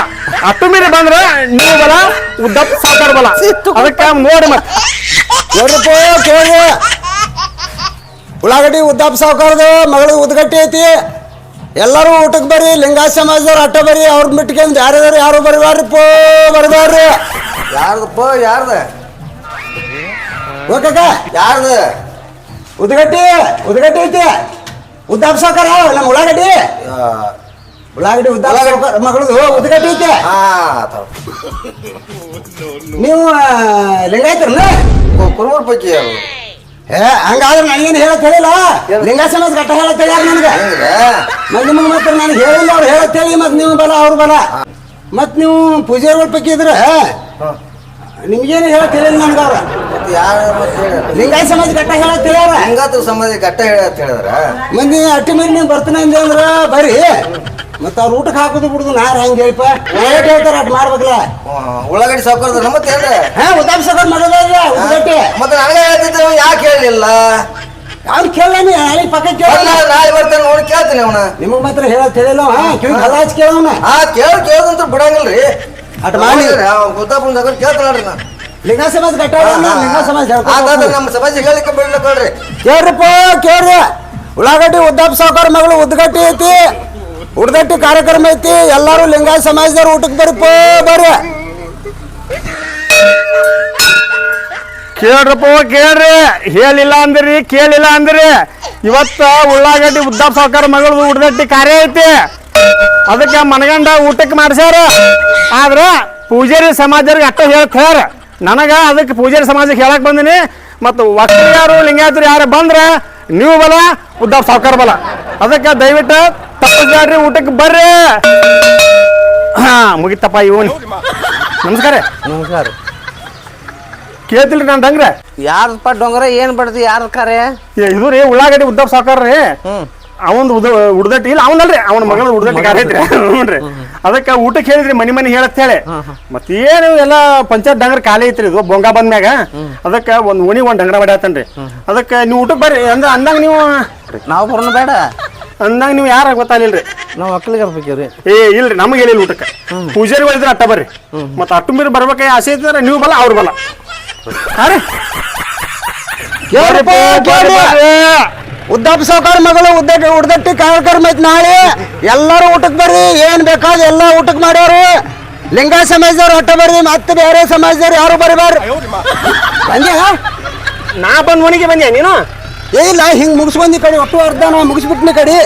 ಅಟ್ಟು ಮೀರಿ ಬಂದ್ರ ನೀವು ಬಲ ಉದ್ದಪ್ಪ ಸಾವ್ಕಾರ ಬಲ. ಅದಕ್ಕ ನೋಡಿ ಮತ್. ನೋಡ್ರಪ್ಪ ಕೇಳ್ರಿ. ಉಳ್ಳಾಗಡ್ಡಿ ಉದ್ದಪ್ಪ ಸಾವ್ಕಾರದ ಮಗಳು ಉದ್ಗಟ್ಟಿ ಐತಿ. ಎಲ್ಲರೂ ಊಟಕ್ಕೆ ಬರ್ರಿ ಲಿಂಗಾಯತ ಸಮಾಜದವ್ರು ಅಟ್ಟ ಬರ್ರಿ ಅವ್ರ ಬಿಟ್ಕೊಂಡು ಯಾರ್ಯಾರು ಯಾರು ಬರಬಾರ್ರಿಪ್ಪ ಬರಬಾರ್ರಿ ಯಾರ್ದಪ್ಪ ಯಾರ್ದ ಓಕಕ್ಕ ಯಾರ್ದ ಉದ್ಗಟ್ಟಿ ಉದ್ಗಟ್ಟಿ ಐತಿ ಉದ್ದಾಪ ಸಾವುಕಾರ ನಮ್ಮ ಉಳ್ಳಾಗಡ್ಡಿ ಉಳ್ಳಾಗಡ್ಡಿ ಉದ್ದಾಪ ಸಾವುಕಾರ ಮಗಳದು ಉದ್ಗಟ್ಟಿ ಐತಿ ಹಾ ನೀವು ಲಿಂಗಾಯತ್ರನ ಕುರುಬರ ಪೈಕಿ ಅದು ಏ ಹಂಗಾದ್ರೆ ನನಗೇನು ಹೇಳಕ್ ಹೇಳಿಲ್ಲ? ಸಮಾಜ ಗಟ್ಟ ಹೇಳಕ್ ಹೇಳ್ಯಾರ ನನಗೆ? ಮತ್ತೆ ನಿಮಗೆ ಮತ್ತೆ ನನಗೆ ಹೇಳಿಲ್ಲ ಅವ್ರು ಹೇಳಕ್ ಹೇಳಿ ಮತ್ತೆ ನೀವು ಬಲ ಅವ್ರು ಬಲ. ಮತ್ತೆ ನೀವು ಪೂಜಾರಿಗಳ ಪೈಕಿ ಇದ್ರೆ ನಿಮ್ಗೇನು ಹೇಳಕ್ ಹೇಳಿಲ್ಲ ನನಗೆ ಅವ್ರ? ಲಿಂಗಾಯತ ಸಮಾಜ ಗಟ್ಟ ಹೇಳಕ್ ಹೇಳ್ಯಾರ ಹಂಗಾತ್ರ ಸಂಬಂಧ ಗಟ್ಟ ಹೇಳ ಅಂತ ಹೇಳಿದ್ರ? ಮಂದಿ ಅಟ್ಟಿ ಮಂದಿ ನೀವು ಬರ್ತೀನಿ ಅಂದೆ ಅಂದ್ರೆ ಬರ್ರಿ. ಮತ್ತೆ ಅವ್ರು ಊಟಕ್ಕೆ ಹಾಕೋದು ಬಿಡುದು ನಾರು ಹಂಗೆ ಹೇಳಿಪ? ರೇಟ್ ಹೇಳ್ತಾರ ಅಟ್ ಮಾಡ್ಬೇಕಲ್ಲ? ಉಳ್ಳಾಗಡ್ಡಿ ಸಾಕೋದ್ರ ಮತ್ತೆ ಹೇಳ್ರಿ ಹಾ ಉದ್ದಾಪ ಸಾಕೋದ್ ಮಗದ ಉದ್ದಗಟ್ಟಿ ಮತ್ತೆ ನನಗೆ ಹೇಳ್ತಿದ್ದೆ ಯಾಕೆ ಹೇಳಲಿಲ್ಲ? ಅವ್ನು ಕೇಳಲಿ ಅಲ್ಲಿ ಪಕ್ಕ ಕೇಳ ನಾಳೆ ಬರ್ತೇನೆ ನೋಡಿ ಕೇಳ್ತೀನಿ ಅವನ. ನಿಮಗೆ ಮಾತ್ರ ಹೇಳಕ್ ಹೇಳಿಲ್ಲ ಹಾ. ಕಿವಿ ಹಲ್ಲ ಹಚ್ಚಿ ಕೇಳವನ ಆ ಕೇಳ ಕೇಳದಂತ ಬಿಡಂಗಿಲ್ರಿ ಅಟ್ ಮಾಡಿ. ಗುದ್ದಾಪುರ ನಗರ ಕೇಳ್ತಾನೆ ನೋಡ್ರಿ ನಾ ಲಿಂಗ ಸಮಾಜ ಗಟ್ಟ ಲಿಂಗ ಸಮಾಜ ಹೇಳ್ಕೊಂಡು ನಮ್ಮ ಸಮಾಜ ಹೇಳಿಕ್ಕೆ ಬಿಡ್ಲಿಕ್ಕೆ ಕೇಳ್ರಿಪ್ಪ ಕೇಳ್ರಿ. ಉಳ್ಳಾಗಡ್ಡಿ ಉದ್ದಾಪ ಸಾವುಕಾರ ಮಗಳು ಉದ್ಗಟ್ಟಿ ಐತಿ. ಉಡ್ದಟ್ಟಿ ಕಾರ್ಯಕ್ರಮ ಐತಿ, ಎಲ್ಲರೂ ಲಿಂಗಾಯ ಸಮಾಜದವ್ರು ಊಟಕ್ಕೆ ಬರೀಪ ಬರ್ರಿ. ಕೇಳ್ರಪ್ಪ ಕೇಳ್ರಿ. ಹೇಳಿಲ್ಲ ಅಂದ್ರಿ, ಕೇಳಿಲ್ಲ ಅಂದ್ರಿ. ಇವತ್ತ ಉಳ್ಳಾಗಡ್ಡಿ ಉದ್ದಾ ಸಾವ್ಕಾರ ಮಗಳು ಉಡ್ದಟ್ಟಿ ಕಾರ್ಯ ಐತಿ. ಅದಕ್ಕೆ ಮನಗಂಡ ಊಟಕ್ಕೆ ಮಾಡಿಸ್ಯಾರ. ಆದ್ರೆ ಪೂಜಾರಿ ಸಮಾಜರಿಗೆ ಅಟ್ಟ ಹೇಳ್ಯಾರ ನನಗ ಅದಕ್ಕೆ ಪೂಜಾರಿ ಸಮಾಜಕ್ಕೆ ಹೇಳಕ್ ಬಂದಿನಿ. ಮತ್ತು ಯಾರು ಲಿಂಗಾಯತರು ಯಾರು ಬಂದ್ರ, ನೀವು ಬಲ ಉದ್ದಾ ಸಾವ್ಕಾರ ಬಲ. ಅದಕ್ಕೆ ದಯವಿಟ್ಟು ತಪ್ಪಿಸ್ಬೇಡ್ರಿ ಊಟಕ್ಕೆ ಬರ್ರಿ. ಹಾ ಮುಗಿತಪ್ಪ ಇವನ್ ನಮಸ್ಕಾರ. ನಮಸ್ಕಾರ. ಕೇಳ್ತಿಲ್ರಿ ನಾನು ಡಂಗ್ರ? ಯಾರಪ್ಪ ಡೊಂಗರ ಏನ್ ಬಡ್ದು ಯಾರ ಕರೆ? ಏ, ಇದು ರೀ ಉಳ್ಳಾಗಡ್ಡಿ ಉದ್ದಪ್ಪ ಸಾಕಾರ ರೀ. ಉದ ಉಡ್ದಟ್ಟಿ ಇಲ್ಲ ಅವನಲ್ರಿ ಅವನ ಮಗಳ ಉಡ್ದಟ್ಟಿ ಕಾರ ಐತ್ರಿ ಹ್ಞೂನ್ರಿ ಅದಕ್ಕೆ ಊಟಕ್ಕೆ ಹೇಳಿದ್ರಿ ಮನಿ ಮನಿ ಹೇಳತ್ ಹೇಳಿ. ಮತ್ತೇನು ಎಲ್ಲ ಪಂಚಾಯತ್ ಡಂಗ್ರ ಖಾಲಿ ಐತ್ರಿ ಇದು ಬೊಂಗ ಬಂದ್ಮ್ಯಾಗ ಅದಕ್ಕೆ ಒಂದ್ ಓಣಿ ಒಂದ್ ಡಂಗರ ಬಡ್ಯಾತನ್ರಿ ಅದಕ್ಕೆ ನೀವು ಊಟಕ್ಕೆ ಬರ್ರಿ ಅಂದ್ರೆ ಅಂದಾಗ ನೀವು ನಾವು ಬರೋಣ ಬೇಡ. ಅಂದಂಗ ನೀವು ಯಾರ ಗೊತ್ತಾಗ್ಲಿಲ್ರಿ? ನಾವು ಅಕ್ಕಲಿಗೆ ಬೇಕ್ರಿ ಏ ಇಲ್ರಿ ನಮಗೆ ಹೇಳಿಲ್ಲ ಊಟಕ್ಕೆ. ಪೂಜಾರಿ ಒಳಿದ್ರೆ ಅಟ್ಟ ಬರ್ರಿ. ಮತ್ತೆ ಅಟ್ಟು ಮೀರಿ ಬರ್ಬೇಕಾಗಿ ಆಸೆ ಇದ್ರೆ ನೀವು ಬಲ ಅವ್ರು ಬಲ ಉದ್ದಾಪಿಸೋಕಾರ ರೀ. ಕೇಳ್ರಿಪ್ಪ ಕೇಳ್ರಿ ಉದ್ದಾಪ ಸಾವುಕಾರ ಮಗಳು ಉದ್ದಕ್ಕೆ ಉಡ್ದಟ್ಟಿ ಕಾರ್ಯಕ್ರಮ ಐತಿ ನಾಳೆ. ಎಲ್ಲರೂ ಊಟಕ್ಕೆ ಬರ್ರಿ ಏನ್ ಬೇಕಾದ ಎಲ್ಲ ಊಟಕ್ಕೆ ಮಾಡ್ಯಾರು ಲಿಂಗ ಸಮಾಜದವ್ರು ಅಟ್ಟ ಬರ್ರಿ ಮತ್ತೆ ಬೇರೆ ಸಮಾಜದವ್ರು ಯಾರು ಬರಿಬಾರ್ರಿ ಬಂದ್ಯಾ ನಾ ಬಂದ್ ಮನೆಗೆ ಬಂದ್ಯಾ ನೀನು? ಏ ಇಲ್ಲ ಹಿಂಗೆ ಮುಗಿಸ್ಬಂದಿ ಕಡೆ ಒಟ್ಟು ಅರ್ಧ ನಾ ಮುಗಿಸ್ಬಿಟ್ನಿ ಕಡೆ.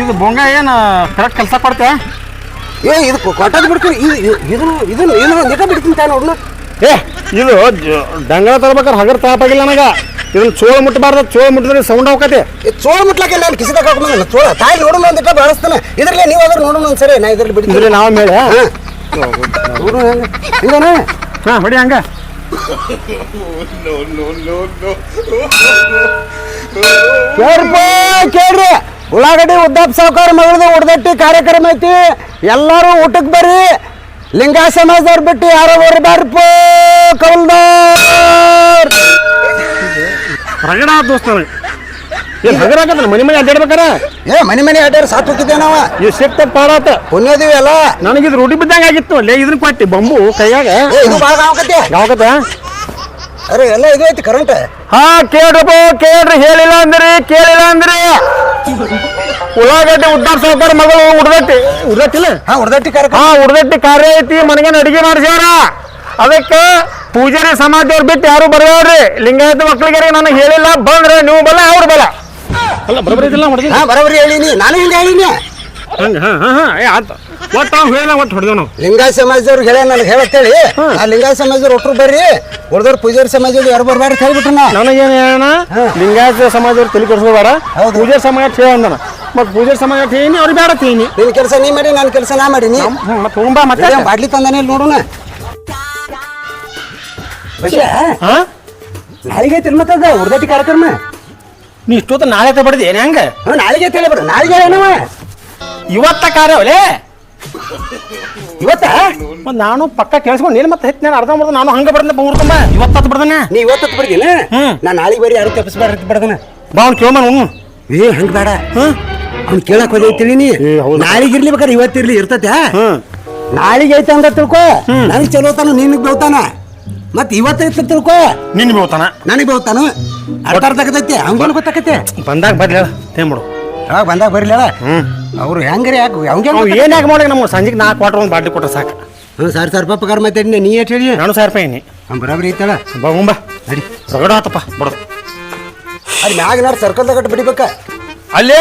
ಇದು ಬೊಂಗ ಏನು ಕರೆಕ್ಟ್ ಕೆಲಸ ಕೊಡ್ತೆ? ಏ ಇದು ಕೊಟ್ಟದ್ ಬಿಡ್ತೀನಿ ಇದು ಇದು ಇದು ಏನು ನಿಕ ಬಿಡ್ತೀನಿ ತಾನು ಅವ್ರನ್ನ. ಏ ಇದು ಜ- ತರ್ಬೇಕಾದ್ರೆ ತರ್ಬೇಕಾರೆ ಹಗರ್ ತಾಪಾಗಿಲ್ಲ ನನಗೆ. ಇದನ್ನ ಚೋಳ ಮುಟ್ಟಬಾರ್ದು ಚೋಳ ಮುಟ್ಟಿದ್ರೆ ಸೌಂಡ್ ಹೋಗತ್ತೆ ಚೋಳ ಮುಟ್ಲಕ್ಕೆ ನಾನು ಕಿಸಿದಾಗ ಹಾಕೊಂಡು ಚೋಳ ತಾಯಿ ನೋಡೋಣ ಅಂತ ಬಳಸ್ತಾನೆ. ಇದ್ರಲ್ಲಿ ನೀವು ಅದ್ರ ನೋಡೋಣ ಒಂದ್ಸರಿ. ನಾ ಇದ್ರಲ್ಲಿ ಬಿಡ್ತೀನಿ. ನಾವು ಮೇಲೆ? ಹಾಂ ಹೊಡಿ ಹಂಗ. ಕೇಳ್ರಪ್ಪ ಕೇಳ್ರಿ. ಉಳ್ಳಾಗಡ್ಡಿ ಉದ್ದಾಪ್ ಸಾವುಕಾರ ಮಗಳದು ಉಡ್ದಟ್ಟಿ ಕಾರ್ಯಕ್ರಮ ಐತಿ. ಎಲ್ಲರೂ ಊಟಕ್ಕೆ ಬರ್ರಿ. ಲಿಂಗ ಸಮಾಜದವ್ರು ಬಿಟ್ಟು ಯಾರೋ ಬರಬಾರ್ರಪ್ಪ ಕೌಲ್ದಾರ್. ರಗಡ ದೋಸ್ತ ನನಗೆ ಏನ್ ಹಗರಾಕತ್ತ ಮನೆ ಮನೆ ಅಡ್ಡಾಡ್ಬೇಕಾರ? ಏ ಮನೆ ಮನೆ ಅಡ್ಡಾರ ಸಾತ್ ಹೋಗಿದ್ದೆ ನಾವ. ಈ ಸಿಕ್ತ ಪಾಡಾತ. ಪುಣ್ಯದಿವಿ ಅಲ್ಲ. ನನಗಿದ್ ರೂಢಿ ಬಿದ್ದಂಗ ಆಗಿತ್ತು. ಲೇ ಇದನ್ನ ಕೊಟ್ಟಿ ಬಂಬು ಕೈಯಾಗ. ಇದು ಭಾಳ ಆಕತ್ತೆ ಯಾವಾಗತ್ತ ಅರೆ ಎಲ್ಲ ಇದು ಐತಿ ಕರೆಂಟ್ ಹಾ ಕೇಳ್ರಪ್ಪ ಕೇಳ್ರಿ ಹೇಳಿಲ್ಲ ಅಂದ್ರಿ ಕೇಳಿಲ್ಲ ಅಂದ್ರಿ. ಉಳ್ಳಾಗಡ್ಡಿ ಉದ್ದಾರ ಸಾವುಕಾರ ಮಗಳು ಉಡ್ದಟ್ಟಿ. ಉಡ್ದಟ್ಟಿಲ್ಲ? ಹಾ ಉಡ್ದಟ್ಟಿ ಕಾರ್ಯ ಹಾ ಉಡ್ದಟ್ಟಿ ಕಾರ್ಯ ಐತಿ ಮನೆಗೇನ್ ಅಡಿಗೆ ಮಾಡಿಸ್ಯಾರ. ಅದಕ್ಕೆ ಪೂಜಾರಿ ಸಮಾಜದವ್ರು ಬಿಟ್ಟು ಯಾರು ಬರೋವ್ರಿ ಲಿಂಗಾಯತ ಮಕ್ಕಳಿಗೆ ನನಗೆ ಹೇಳಿಲ್ಲ ಬಂದ್ರೆ ನೀವು ಬಲ ಅವ್ರು ಬಲ ಅಲ್ಲ ಬರಬರಿ ಇದೆಲ್ಲ ಮಾಡಿದ್ರಿ ಹಾ ಬರಬರಿ ಹೇಳಿನಿ. ನಾನು ಹಿಂಗೆ ಹೇಳಿನಿ. ಹಂಗ ಹಾ ಹಾ ಹಾ ಏ ಆತ. ಒಟ್ಟು ಅವ್ನು ಹೇಳ ಒಟ್ಟು ಹೊಡೆದೇವ್ ನಾವು. ಲಿಂಗಾಯತ ಸಮಾಜದವ್ರಿಗೆ ಹೇಳ ನನಗೆ ಹೇಳತ್ತೇಳಿ. ಆ ಲಿಂಗಾಯತ ಸಮಾಜದವ್ರು ಒಟ್ಟರು ಬರ್ರಿ. ಹೊಡೆದವ್ರು ಪೂಜಾರಿ ಸಮಾಜದವ್ರು ಯಾರು ಬರ್ಬಾರ್ದು ಹೇಳ್ಬಿಟ್ರು ನಾ. ನನಗೇನು ಹೇಳೋಣ ಲಿಂಗಾಯತ ಸಮಾಜದವ್ರು ತಲೆ ಕೆಡಿಸ್ಕೋಬೇಡ. ಹೌದು. ಪೂಜಾರಿ ಸಮಾಜ ಹೇಳ ಅಂದನ. ಮತ್ತೆ ಪೂಜಾರಿ ಸಮಾಜ ಹೇಳೀನಿ ಅವ್ರು ಬೇಡ ತೀನಿ ನಿನ್ ಕೆಲಸ ನೀ ಮಾಡಿ ನನ್ನ ಕೆಲಸ ನಾ ಮಾಡೀನಿ ಮತ್ತೆ ತುಂಬಾ ಮತ್ತೆ ಬಾಡ್ಲಿ ತಂದಾನೆ ನೋಡೋಣ ನಾಳೆಗೆ ಐತಿ ಮತ್ತದ ಉರ್ದಟ್ಟಿ ಕಾರ್ಯಕ್ರಮ ನೀ ಇಷ್ಟೊತ್ತು ನಾಳೆ ತಗೊಳ್ದಿ ಏನ್ ಹೆಂಗ? ಹ್ಞೂ ನಾಳೆಗೆ ತಿಳಿಬಿಡ ನಾಳೆಗೆ ಏನವ ಇವತ್ತ ಕಾರ್ಯವಲೇ ಇವತ್ತ? ಮತ್ ನಾನು ಪಕ್ಕ ಕೇಳಿಸ್ಕೊಂಡು ನೀನು ಮತ್ತೆ ಹೆಚ್ಚು ನಾನು ಅರ್ಧ ಮಾಡ್ದೆ ನಾನು ಹಂಗ ಬರ್ದೆ ಇವತ್ತು ಹತ್ತು ಬರ್ದನ ನೀ ಇವತ್ತು ಹತ್ತು ಹ್ಮ್. ನಾ ನಾಳೆಗೆ ಬರೀ ಯಾರು ತಪ್ಪಿಸ್ಬಾರ್ದು ಬಿಡದನ? ಬಾ ಅವ್ನು ಕೇಳಮ್ಮ ಹ್ಞೂ ಏ ಹಂಗ ಬೇಡ. ಅವ್ನು ಕೇಳಕ್ ನೀ. ಏ, ಹೌದು. ನಾಳೆಗೆ ಇರ್ಲಿ ಬೇಕಾದ್ರೆ ಇವತ್ತಿರ್ಲಿ ಇರ್ತತೆ. ಹ್ಞೂ ನಾಳೆಗೆ ಐತೆ ಅಂತ ತಿಳ್ಕೊ. ನನಗೆ ಚಲೋತಾನ ನಿನಗೆ ಬೆಳ್ತಾನ ಮತ್ ಇವತ್ತೈತೆ ತಿಳ್ಕೊ. ನಿನ್ ಬೀಳ್ತಾನ ನನಗೆ ಬೋತಾನು? ಅರ್ಥ ತಗತೈತಿ ಆಗತೈತಿ ಗೊತ್ತಾಕೈತಿ. ಬಂದಾಗ ಬರ್ಲಿ ತೇಂಬಿಡು ಯಾವಾಗ ಬಂದಾಗ ಬರ್ಲಿಲ್ಲ ಅವ್ರು ಹೆಂಗ್ರಿ ಯಾಕೆ ಹಂಗೆ ಏನು ಯಾಕೆ ಮಾಡಿ ನಮ್ಗೆ? ಸಂಜೆಗೆ ನಾಲ್ಕು ಕ್ವಾರ್ಟರ್ ಒಂದು ಬಾಟ್ಲಿ ಕೊಟ್ರೆ ಸಾಕು. ಹ್ಞೂ ಸರ್ ಸರ್ ಪಪ್ಪ ಕರ್ ಮಾತಾಡಿ ನೀ ಎಷ್ಟು ಹೇಳಿ? ನಾನು ಸಾವಿರ ರೂಪಾಯಿ ನೀ ಬರಬರಿ ಬರಾಬರಿ ಐತಲ್ಲ. ಬಾ ಮುಂಬಾ ನಡಿ. ರಗಡ ಆತಪ್ಪ ಬಡ ಅಲ್ಲಿ ಮ್ಯಾಗ ನಾರು ಸರ್ಕಲ್ದಾಗ ಕಟ್ಟು ಬಿಡಿಬೇಕ. ಅಲ್ಲೇ?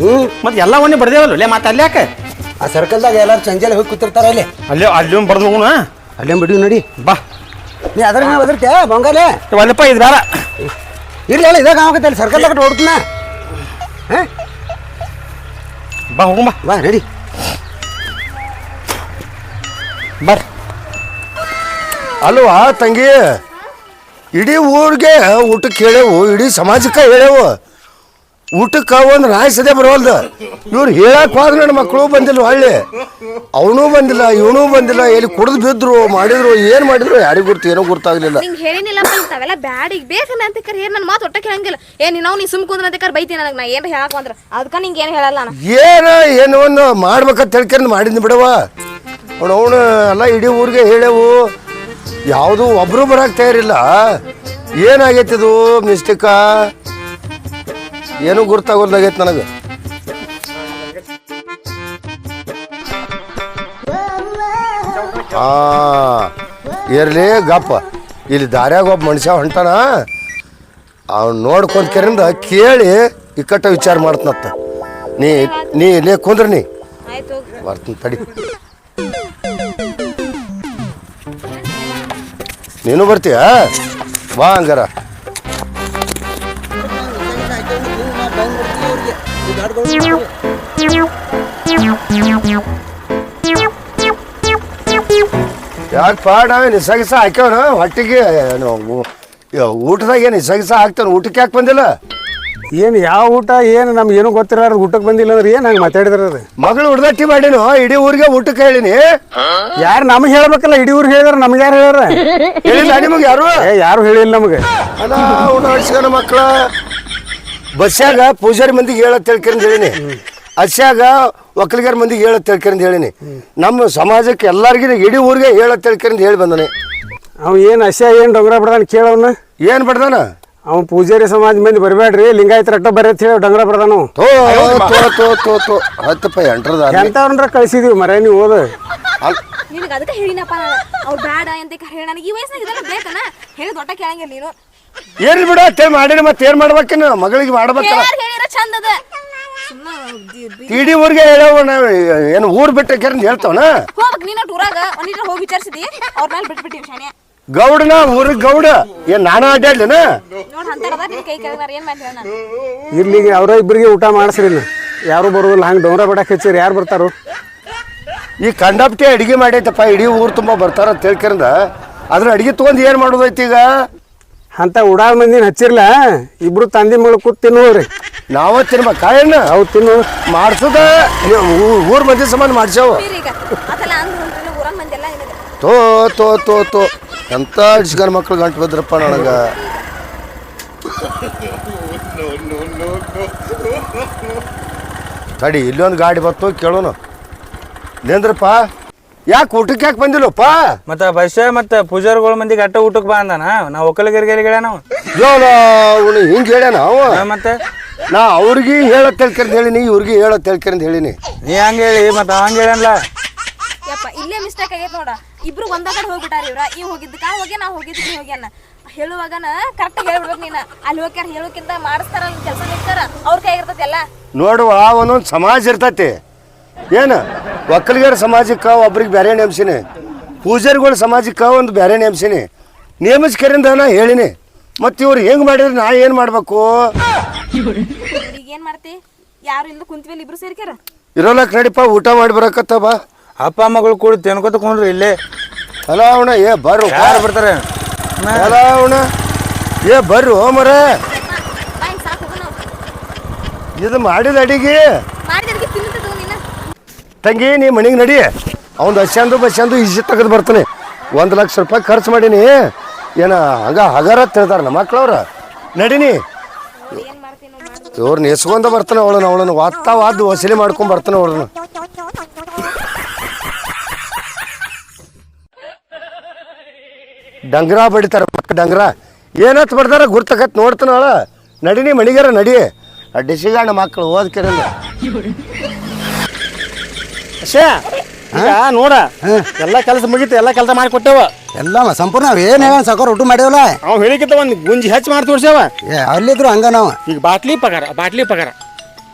ಹ್ಞೂ ಮತ್ತೆ ಎಲ್ಲ ಒಣ್ಣೆ ಬರ್ದೇವಲ್ಲ ಲೇ ಮತ್ತೆ ಅಲ್ಲಿ ಯಾಕೆ? ಆ ಸರ್ಕಲ್ದಾಗ ಎಲ್ಲರೂ ಸಂಜೆಲ್ಲ ಹೋಗಿ ಕೂತಿರ್ತಾರೆ ಅಲ್ಲಿ. ಅಲ್ಲೇ ಅಲ್ಲಿ ಒಂದು ಬರ್ದು ಹೋಗೋಣ ಅಲ್ಲೇ ಬಿಡಿ ನೋಡಿ. ಬಾ. ನೀ ಅದ್ರ ನಾವು ಒದರ್ತ್ಯಾ ಬಂಗಾಲೆ. ಒಲ್ಲಪ್ಪ ಇದು ಬೇಡ. ಇರ್ಲಿ ಅಲ್ಲ ಇದಾಗ ಆಗತ್ತೆ ಅಲ್ಲಿ ಸರ್ಕಲ್ದಾಗ ಕಟ್ಟು ಹೊಡ್ತನ ಹಾಂ? ಬಾ ಹೋಗಮ್ಮ ಬಾ. ರೆಡಿ ಬರ್ರಿ ಅಲ್ವಾ ತಂಗಿ? ಇಡೀ ಊರಿಗೆ ಊಟಕ್ಕೆ ಹೇಳೇವು ಇಡೀ ಸಮಾಜಕ್ಕೆ ಹೇಳೇವು. ಊಟಕ್ಕೆ ಒಂದು ರಾಯ್ ಸದೇ ಬರೋಲ್ದು ಇವ್ರು ಹೇಳಕ್ ಹೋದ್ರೆ ನನ್ನ ಮಕ್ಕಳು ಬಂದಿಲ್ಲ ಹೊಳ್ಳಿ. ಅವನು ಬಂದಿಲ್ಲ ಇವನು ಬಂದಿಲ್ಲ ಎಲ್ಲಿ ಕುಡಿದು ಬಿದ್ರು ಮಾಡಿದ್ರು ಏನು ಮಾಡಿದ್ರು ಯಾರಿಗೂ ಗುರ್ತು ಏನೋ ಗುರ್ತಾಗ್ಲಿಲ್ಲ. ನಿಂಗೆ ಹೇಳಿನಿಲ್ಲಪ್ಪ ಇಂಥವೆಲ್ಲ ಬ್ಯಾಡಿಗೆ ಬೇಕನ್ನ ಅಂತ ಕರೆ ಏನ್ ನನ್ನ ಮಾತು ಒಟ್ಟಕ್ಕೆ ಕೇಳಂಗಿಲ್ಲ ಏ ನೀನು ನೀ ಸುಮ್ ಕುಂದ್ರ ಅಂತ ಕರ್ ಬೈತೀನಿ ನನಗೆ ನಾ ಏನು ಹೇಳಕ್ಕೆ ಅಂದ್ರೆ ಅದಕ್ಕೆ ನಿಂಗೆ ಏನು ಹೇಳಲ್ಲ ನಾನು. ಏನ ಏನು ಒಂದು ಮಾಡ್ಬೇಕಂತ ಹೇಳ್ಕೊಂಡು ಮಾಡಿದ್ನಿ ಬಿಡವ ಅವನು ಅವನು ಎಲ್ಲ ಇಡೀ ಊರಿಗೆ ಹೇಳೇವು. ಯಾವುದು ಒಬ್ರು ಬರಕ್ಕೆ ತಯಾರಿಲ್ಲ. ಏನಾಗೈತಿ ಇದು ಮಿಸ್ಟೇಕ? ಏನೂ ಗುರ್ತಾಗೋದಾಗೈತೆ ನನಗೆ. ಆ ಇರಲಿ ಗಪ್ಪ. ಇಲ್ಲಿ ದಾರ್ಯಾಗ ಒಬ್ಬ ಮನುಷ್ಯ ಹೊಂಟಾನ. ಅವ್ನು ನೋಡ್ಕೊಂತ ಕರಿಂದ ಕೇಳಿ ಇಕ್ಕಟ್ಟ ವಿಚಾರ ಮಾಡ್ತನತ್ತ ನೀ ನೀ ಇಲ್ಲೇ ಕುಂದ್ರ ನೀ. ಬರ್ತೀನಿ ತಡಿ. ನೀನು ಬರ್ತೀಯ? ಬಾ ಹಂಗಾರ. ಯಾಕೆ ಪಾಡ? ನಿಸಗಿಸ ಹಾಕ್ಯವನ? ಹೊಟ್ಟಿಗೆ ಊಟದಾಗ ಏನು ನಿಸಗಿಸ ಹಾಕ್ತಾನ ಊಟಕ್ಕೆ ಯಾಕೆ ಬಂದಿಲ್ಲ? ಏನು ಯಾವ ಊಟ ಏನು ನಮ್ಗೆ ಏನು ಗೊತ್ತಿರೋ ಊಟಕ್ಕೆ ಬಂದಿಲ್ಲ ಅಂದ್ರೆ ಏನು ಹಂಗೆ ಮಾತಾಡಿದ್ರ ಅದು? ಮಗಳು ಹುಡ್ದಟ್ಟಿ ಮಾಡಿನ? ಇಡೀ ಊರಿಗೆ ಊಟಕ್ಕೆ ಹೇಳಿನಿ. ಯಾರು ನಮಗೆ ಹೇಳ್ಬೇಕಲ್ಲ ಇಡೀ ಊರಿಗೆ ಹೇಳಿದ್ರೆ ನಮ್ಗೆ ಯಾರು ಹೇಳ್ಯಾರ? ಹೇಳಿಲ್ಲ ನಿಮಗೆ ಯಾರು? ಏ ಯಾರು ಹೇಳಿಲ್ಲ ನಮಗೆ? ಅಲ್ಲ ಮಕ್ಕಳ ಬಸ್ಸಾಗ ಪೂಜಾರಿ ಮಂದಿಗೆ ಹೇಳ ತಿಳ್ಕೊಂಡ್ ಹೇಳಿನಿ. ಅಸ್ಯಾಗ ಒಕ್ಕಲಿಗರ ಮಂದಿಗೆ ಹೇಳ ತಿಳ್ಕೊಂಡ್ ಹೇಳಿನಿ. ನಮ್ಮ ಸಮಾಜಕ್ಕೆ ಎಲ್ಲರಿಗೂ ಇಡೀ ಊರಿಗೆ ಹೇಳ ತಿಳ್ಕೊಂಡ್ ಹೇಳಿ ಬಂದನೆ. ಅವ ಏನು ಅಸ್ಯ ಏನು ಡೊಂಗ್ರ ಬಿಡ್ದಾನೆ ಕೇಳವನ್ನ ಏನು ಬಡ್ದಾನ? ಅವ ಪೂಜಾರಿ ಸಮಾಜ ಮಂದಿ ಬರಬೇಡ್ರಿ ಲಿಂಗಾಯತ ರಟ್ಟ ಬರೀ ಅಂತ ಹೇಳಿ ಡೊಂಗ್ರ ಬಿಡ್ದಾನ. ತೋ ತೋ ತೋ ತೋ ತೋ. ಹತ್ತಪ್ಪ ಎಂಟ್ರದ ಎಂಥವ್ರನ್ರ ಕಳ್ಸಿದೀವಿ ಮರ ನೀವು ಓದ. ನಿನಗೆ ಅದಕ್ಕೆ ಹೇಳಿನಪ್ಪ ನಾನು. ಅವ್ರು ಬೇಡ ಅಂತ ಹೇಳಿ. ನನಗೆ ಈ ವಯಸ್ಸಿನಾಗ ಇದೆಲ್ಲ ಬೇಕನ? ಹೇಳಿ ದೊಡ್ಡ ಕೇಳಂಗಿಲ್ಲ ನೀನು. ಏನ್ ಬಿಡು ಅಂತೇಳಿ ಮಾಡಿರಿ ಮತ್ತೆ ಏನ್ ಮಾಡ್ಬೇಕೇನು ಮಗಳಿಗೆ ಮಾಡ್ಬೇಕಲ್ಲ. ಯಾರು ಹೇಳಿರ ಚಂದ ಅದ? ಸುಮ್ಮನೆ ಇಡೀ ಊರಿಗೆ ಹೇಳವ ನಾವು ಏನು ಊರ್ ಬಿಟ್ಟಕ್ಕೆ ಕೆರಂದ್ ಹೇಳ್ತಾವನ? ಹೋಗ್ಬೇಕು ನೀನು ಟೂರಾಗ ಒಂದಿಟ್ರ ಹೋಗಿ ವಿಚಾರಿಸಿದಿ. ಅವ್ರ ಮೇಲೆ ಬಿಟ್ಬಿಟ್ಟಿವಿ ಶಾನೆ ಗೌಡನ ಊರಿಗೆ ಗೌಡ. ಏನ್ ನಾನು ಅಡ್ಡಾಡ್ಲಿನ ನೋಡ್ ಅಂತಾರದ ನಿನ್ ಕೈ ಕೆಳಗಾರ ಏನ್ ಮಾಡ್ತೀರ ನಾನು ಇರ್ಲಿಗೆ ಅವ್ರ ಇಬ್ಬರಿಗೆ ಊಟ ಮಾಡಿಸ್ರಿ ಇನ್ನು. ಯಾರು ಬರೋದಿಲ್ಲ ಹಂಗೆ ಡೊಂಗ್ರ ಬಿಡಕ್ಕೆ ಹಚ್ಚಿರಿ ಯಾರು ಬರ್ತಾರು? ಈ ಕಂಡಪ್ಟಿ ಅಡಿಗೆ ಮಾಡೈತಪ್ಪ ಇಡೀ ಊರ್ ತುಂಬಾ ಬರ್ತಾರ ಅಂತ ಹೇಳ್ಕರಿಂದ. ಅದ್ರ ಅಡಿಗೆ ತಗೊಂಡ್ ಏನ್ ಮಾಡೋದೈತಿ ಈಗ? ಅಂತ ಉಡಾಳ್ ಮಂದಿನ ಹಚ್ಚಿರ್ಲ? ಇಬ್ರು ತಂದಿ ಮಗಳು ಕೂತ್ ತಿನ್ನುವ್ರಿ ನಾವ ತಿನ್ಬೇಕ? ಏನು ಅವು ತಿನ್ನು. ಮಾಡ್ಸುದ? ಊರ್ ಮಂದಿ ಸಮಾನ ಮಾಡ್ಸ್ಯಾವ? ಈಗ. ಅದೆಲ್ಲ ಅಂದ್ ಹೊಂಟ್ರಿ ಮಂದಿ ಎಲ್ಲ ನಿನಗೆ ತೋ ತೋ ತೋ ತೋ. ಎಂತ ಅಡ್ಸ್ಗಾರ ಮಕ್ಳು ಗಂಟು ಬಿದ್ರಪ್ಪ ನನಗ? ತಡಿ ಇಲ್ಲೊಂದು ಗಾಡಿ ಬತ್ತು ಕೇಳೋಣ ನೇಂದ್ರಪ್ಪ. ಯಾಕೆ ಊಟಕ್ಕೆ ಯಾಕೆ ಬಂದಿಲ್ಲಪ್ಪ? ಮತ್ತೆ ಬಸ್ಸ ಮತ್ತೆ ಪೂಜಾರಿಗಳ ಮಂದಿಗೆ ಗಟ್ಟ ಊಟಕ್ಕೆ ಬಾ ಅಂದಾನ? ನಾ ಒಕ್ಕಲಿಗರಿಗೆ ಹೇಳ ನಾವು. ಅವನು ಹಿಂಗೆ ಹೇಳ್ಯಾನ ಅವ. ಮತ್ತೆ? ನಾ ಅವ್ರಿಗೆ ಹೇಳೋ ತಿಳ್ಕಂತ ಹೇಳಿನಿ ಇವ್ರಿಗೆ ಹೇಳೋ ತಿಳ್ಕಂತ ಹೇಳಿನಿ. ನೀ ಹಂಗ ಹೇಳಿ ಮತ್ತ ಹಂಗ ಹೇಳಲ್ಲ ಯಪ್ಪ ಇಲ್ಲೇ ಮಿಸ್ಟೇಕ್ ಆಗೈತೆ ನೋಡ. ಇಬ್ರು ಒಂದ ಕಡೆ ಹೋಗ್ಬಿಟ್ಟಾರ ಇವ್ರ. ಇವ್ ಹೋಗಿದ್ದಕ್ಕ ಹೋಗಿ ನಾ ಹೋಗಿದ್ದಕ್ಕೆ ಹೋಗ್ಯಾನ ಹೇಳುವಾಗನ ಕರೆಕ್ಟ್ ಹೇಳ್ಬಿಡ್ಬೇಕು ನೀನ. ಅಲ್ಲಿ ಹೋಗ್ಯಾರ ಹೇಳೋಕ್ಕಿಂತ ಮಾಡಿಸ್ತಾರ ಕೆಲಸ ನಿಲ್ತಾರ ಅವ್ರ ಕೈ ಇರ್ತೈತಿ ಎಲ್ಲ. ನೋಡುವ ಒಂದೊಂದು ಸಮಾಜ ಇರ್ತೈತಿ. ಏನು? ಒಕ್ಕಲಿಗರ ಸಮಾಜಕ್ಕೆ ಒಬ್ರಿಗೆ ಬೇರೆ ನೇಮಿಸಿನಿ. ಪೂಜಾರಿಗಳ ಸಮಾಜಕ್ಕೆ ಒಂದು ಬೇರೆ ನೇಮಿಸಿನಿ. ನೇಮಿಸ್ಕರಿಂದ ನಾ ಹೇಳಿನಿ. ಮತ್ತು ಇವ್ರು ಹೆಂಗೆ ಮಾಡಿದ್ರೆ ನಾ ಏನು ಮಾಡಬೇಕು? ಈಗ ಏನ್ ಮಾಡ್ತಿ? ಯಾರು ಇಲ್ದ ಕುಂತ್ವಿಲ್ ಇಬ್ರು ಸೇರ್ಕ್ಯಾರ? ಇರೋಲಕ್ ನಡಿಪ ಊಟ ಮಾಡಿ ಬರಕತ್ತ ಬಾ. ಅಪ್ಪ ಮಗಳು ಕೂಡ ತಿನ್ಕೋತ ಕೊಂಡ್ರಿ ಇಲ್ಲೇ. ಅಲ ಅವಣ ಏ ಬರ್ರು. ಯಾರು ಬರ್ತಾರೆ? ಹಲೋ ಅವಣ. ಏ ಬರ್ರು ಮರ. ಬಾಯ್ ಸಾಕು ಹೋಗು ನಾವು. ಇದು ಮಾಡಿದ ಅಡಿಗೆ. ತಂಗಿ, ನೀ ಮನೆಗೆ ನಡಿ. ಅವ್ನು ಹಸ್ಯಂದು ಬಸ್ಸಂದು ಈಜಿ ತೆಗೆದು ಬರ್ತಾನೆ. ಒಂದು ಲಕ್ಷ ರೂಪಾಯಿ ಖರ್ಚು ಮಾಡೀನಿ. ಏನ, ಹಂಗ ಹಗರ ತಿಳ್ದಾರ ನಮ್ಮ ಮಕ್ಳವ್ರ. ನಡೀನಿ. ಇವ್ರನ್ನ ಎಸ್ಕೊಂಡ ಬರ್ತಾನೆ ಅವಳನ್ನ ಅವಳನ್ನ ವಾತ್ತ ವಾದ್ದು ವಸೂಲಿ ಮಾಡ್ಕೊಂಡು ಬರ್ತಾನೆ ಅವಳನ್ನ. ಡಂಗ್ರ ಬಡಿತಾರ ಪಕ್ಕ ಡಂಗ್ರ. ಏನತ್ ಬರ್ತಾರ ಗುರ್ತಕತ್ ನೋಡ್ತಾನ ಅವಳ. ನಡೀನಿ ಮಣಿಗಾರ ನಡಿ. ಆ ಡಿಸಿಗಾಣ ಮಕ್ಕಳು ಓದ್ಕಿರಂದ ಅಷ್ಟೇ ಈಗ ನೋಡ ಎಲ್ಲ ಕೆಲಸ ಮುಗೀತು ಎಲ್ಲ ಕೆಲಸ ಮಾಡಿ ಕೊಟ್ಟೆವು ಎಲ್ಲ ಸಂಪೂರ್ಣ ನಾವ್ ಏನ್ ಹೇಳ ಸಾಕೋರ್ ಊಟ ಮಾಡ್ಯಾವಲ್ಲ ಅವ್ ಹೇಳಿಕಿತ್ತ ಒಂದು ಗುಂಜಿ ಹೆಚ್ಚು ಮಾಡಿ ತೋರ್ಸ್ಯಾವ. ಏ ಅಲ್ಲಿದ್ರು ಹಂಗ ನಾವು. ಈಗ ಬಾಟ್ಲಿ ಪಗಾರ ಬಾಟ್ಲಿ ಪಗಾರ.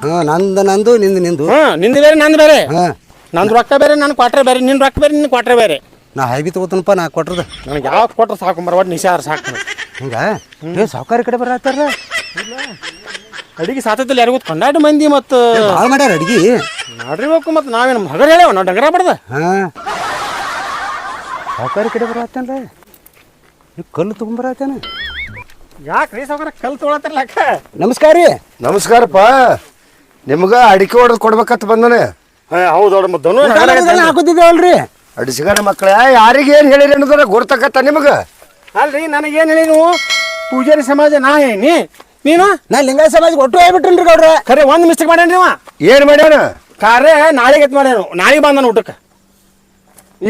ಹ್ಞೂ ನಂದು ನಂದು ನಿಂದು ನಿಂದು. ಹ್ಮ್ ನಿಂದು ಬೇರೆ ನಂದು ಬೇರೆ. ಹಾಂ. ನಂದು ರೊಕ್ಕ ಬೇರೆ ನನ್ನ ಕ್ವಾಟ್ರೆ ಬೇರೆ ನಿನ್ ರೊಕ್ಕ ಬೇರೆ ನಿನ್ನ ಕ್ವಾಟ್ರೆ ಬೇರೆ. ನಾ ಹೈಬಿ ತಗೋತನಪ್ಪ ನಾ ಕೊಟ್ರದ. ನನಗೆ ಯಾವ ಕೊಟ್ರೆ ಸಾಕು ಬರ ಒಟ್ಟು ನಿಶಾರ ಸಾಕು. ಹಿಂಗ? ಏ ಸಾವುಕಾರ ಕಡೆ ಬರತ್ತಾರ ಅಡಿಗೆ ಸಾತದಲ್ಲಿ ಯಾರಿಗೂ ಕೊಂಡಾಟ ಮಂದಿ ಮತ್ತು ಭಾಳ ಮಾಡ್ಯಾರ ಅಡ್ಗಿ. ನೋಡ್ರಿಬೇಕು ಮತ್ತು ನಾವೇನು ಹಗರ ಹೇಳೇವ ನಾವು ಡಂಗರ ಬಡ್ದ. ಹಾಂ. ಸಾವುಕಾರ ಕಡೆ ಬರತ್ತೇನ್ರ ಈ ಕಲ್ಲು ತೊಗೊಂಬರತ್ತಾನ ಯಾಕೆ ರೀ ಸಾವುಕಾರ ಕಲ್ಲು ತೊಗೊಳತ್ತಿರ್ಲ ಅಕ್ಕ ನಮಸ್ಕಾರ ರೀ. ನಮಸ್ಕಾರಪ್ಪ. ನಿಮ್ಗೆ ಅಡಿಕೆ ಹೊಡೆದು ಕೊಡ್ಬೇಕಂತ ಬಂದನೆ. ಹೌದು ಅವ್ರ ಮದ್ದನು ಹಾಕೋತಿದ್ದೇವಲ್ರಿ ಅಡಿಸಿಗಾರ ಮಕ್ಕಳ ಯಾರಿಗೆ ಏನು ಹೇಳಿರಿ ಅನ್ನೋದ್ರ ಗುರ್ತಕತ್ತ ನಿಮಗೆ? ಅಲ್ರಿ ನನಗೇನು ಹೇಳಿ ನೀವು ಪೂಜಾರಿ ಸಮಾಜ ನಾ ಹೇಳಿ ನೀನು? ನಾ ಲಿಂಗಾಯ ಸಮಾಜಕ್ಕೆ ಒಟ್ಟು ಹೋಗ್ಬಿಟ್ರಿ ಗೌಡ್ರ? ಖರೆ ಒಂದು ಮಿಸ್ಟೇಕ್ ಮಾಡ್ಯಾನ ನೀವ ಏನು ಮಾಡ್ಯಾನ? ಕಾರ್ಯ ನಾಳೆಗೆ ಎತ್ ಮಾಡ್ಯಾನು. ನಾಳೆಗೆ ಬಂದಾನ ಊಟಕ್ಕೆ.